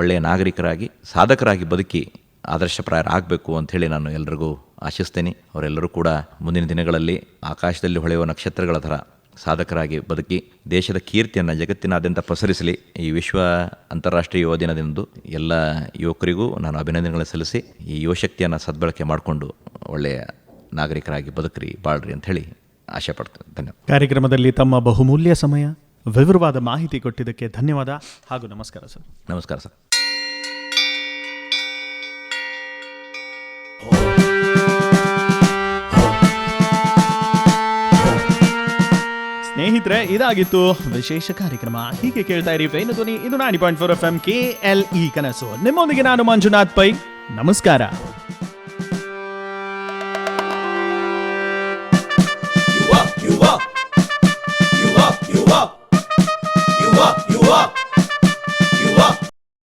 ಒಳ್ಳೆಯ ನಾಗರಿಕರಾಗಿ, ಸಾಧಕರಾಗಿ ಬದುಕಿ ಆದರ್ಶಪ್ರಾಯರಾಗಬೇಕು ಅಂಥೇಳಿ ನಾನು ಎಲ್ರಿಗೂ ಆಶಿಸ್ತೇನೆ. ಅವರೆಲ್ಲರೂ ಕೂಡ ಮುಂದಿನ ದಿನಗಳಲ್ಲಿ ಆಕಾಶದಲ್ಲಿ ಹೊಳೆಯುವ ನಕ್ಷತ್ರಗಳ ಥರ ಸಾಧಕರಾಗಿ ಬದುಕಿ ದೇಶದ ಕೀರ್ತಿಯನ್ನು ಜಗತ್ತಿನಾದ್ಯಂತ ಪಸರಿಸಲಿ. ಈ ವಿಶ್ವ ಅಂತಾರಾಷ್ಟ್ರೀಯ ಯುವ ದಿನದಂದು ಎಲ್ಲ ಯುವಕರಿಗೂ ನಾನು ಅಭಿನಂದನೆಗಳನ್ನು ಸಲ್ಲಿಸಿ ಈ ಯುವಶಕ್ತಿಯನ್ನು ಸದ್ಬಳಕೆ ಮಾಡಿಕೊಂಡು ಒಳ್ಳೆಯ ನಾಗರಿಕರಾಗಿ ಬದುಕ್ರಿ, ಬಾಳ್ರಿ ಹೇಳಿ ಆಶೆ ಪಡ್ತೇನೆ ಧನ್ಯವಾದ. ಕಾರ್ಯಕ್ರಮದಲ್ಲಿ ತಮ್ಮ ಬಹುಮೂಲ್ಯ ಸಮಯ ವಿವರವಾದ ಮಾಹಿತಿ ಕೊಟ್ಟಿದ್ದಕ್ಕೆ ಧನ್ಯವಾದ ಹಾಗೂ ನಮಸ್ಕಾರ ಸರ್. ನಮಸ್ಕಾರ ಸರ್. ಸ್ನೇಹಿತರೆ ಇದಾಗಿತ್ತು ವಿಶೇಷ ಕಾರ್ಯಕ್ರಮ. ಹೀಗೆ ಕೇಳ್ತಾ ಇರಿ ಫೈನ್ ಧ್ವನಿ ಇದು ನಾಡಿ point four F M K L E ಕನಸು. ನಿಮ್ಮೊಂದಿಗೆ ನಾನು ಮಂಜುನಾಥ್ ಪೈ. ನಮಸ್ಕಾರ.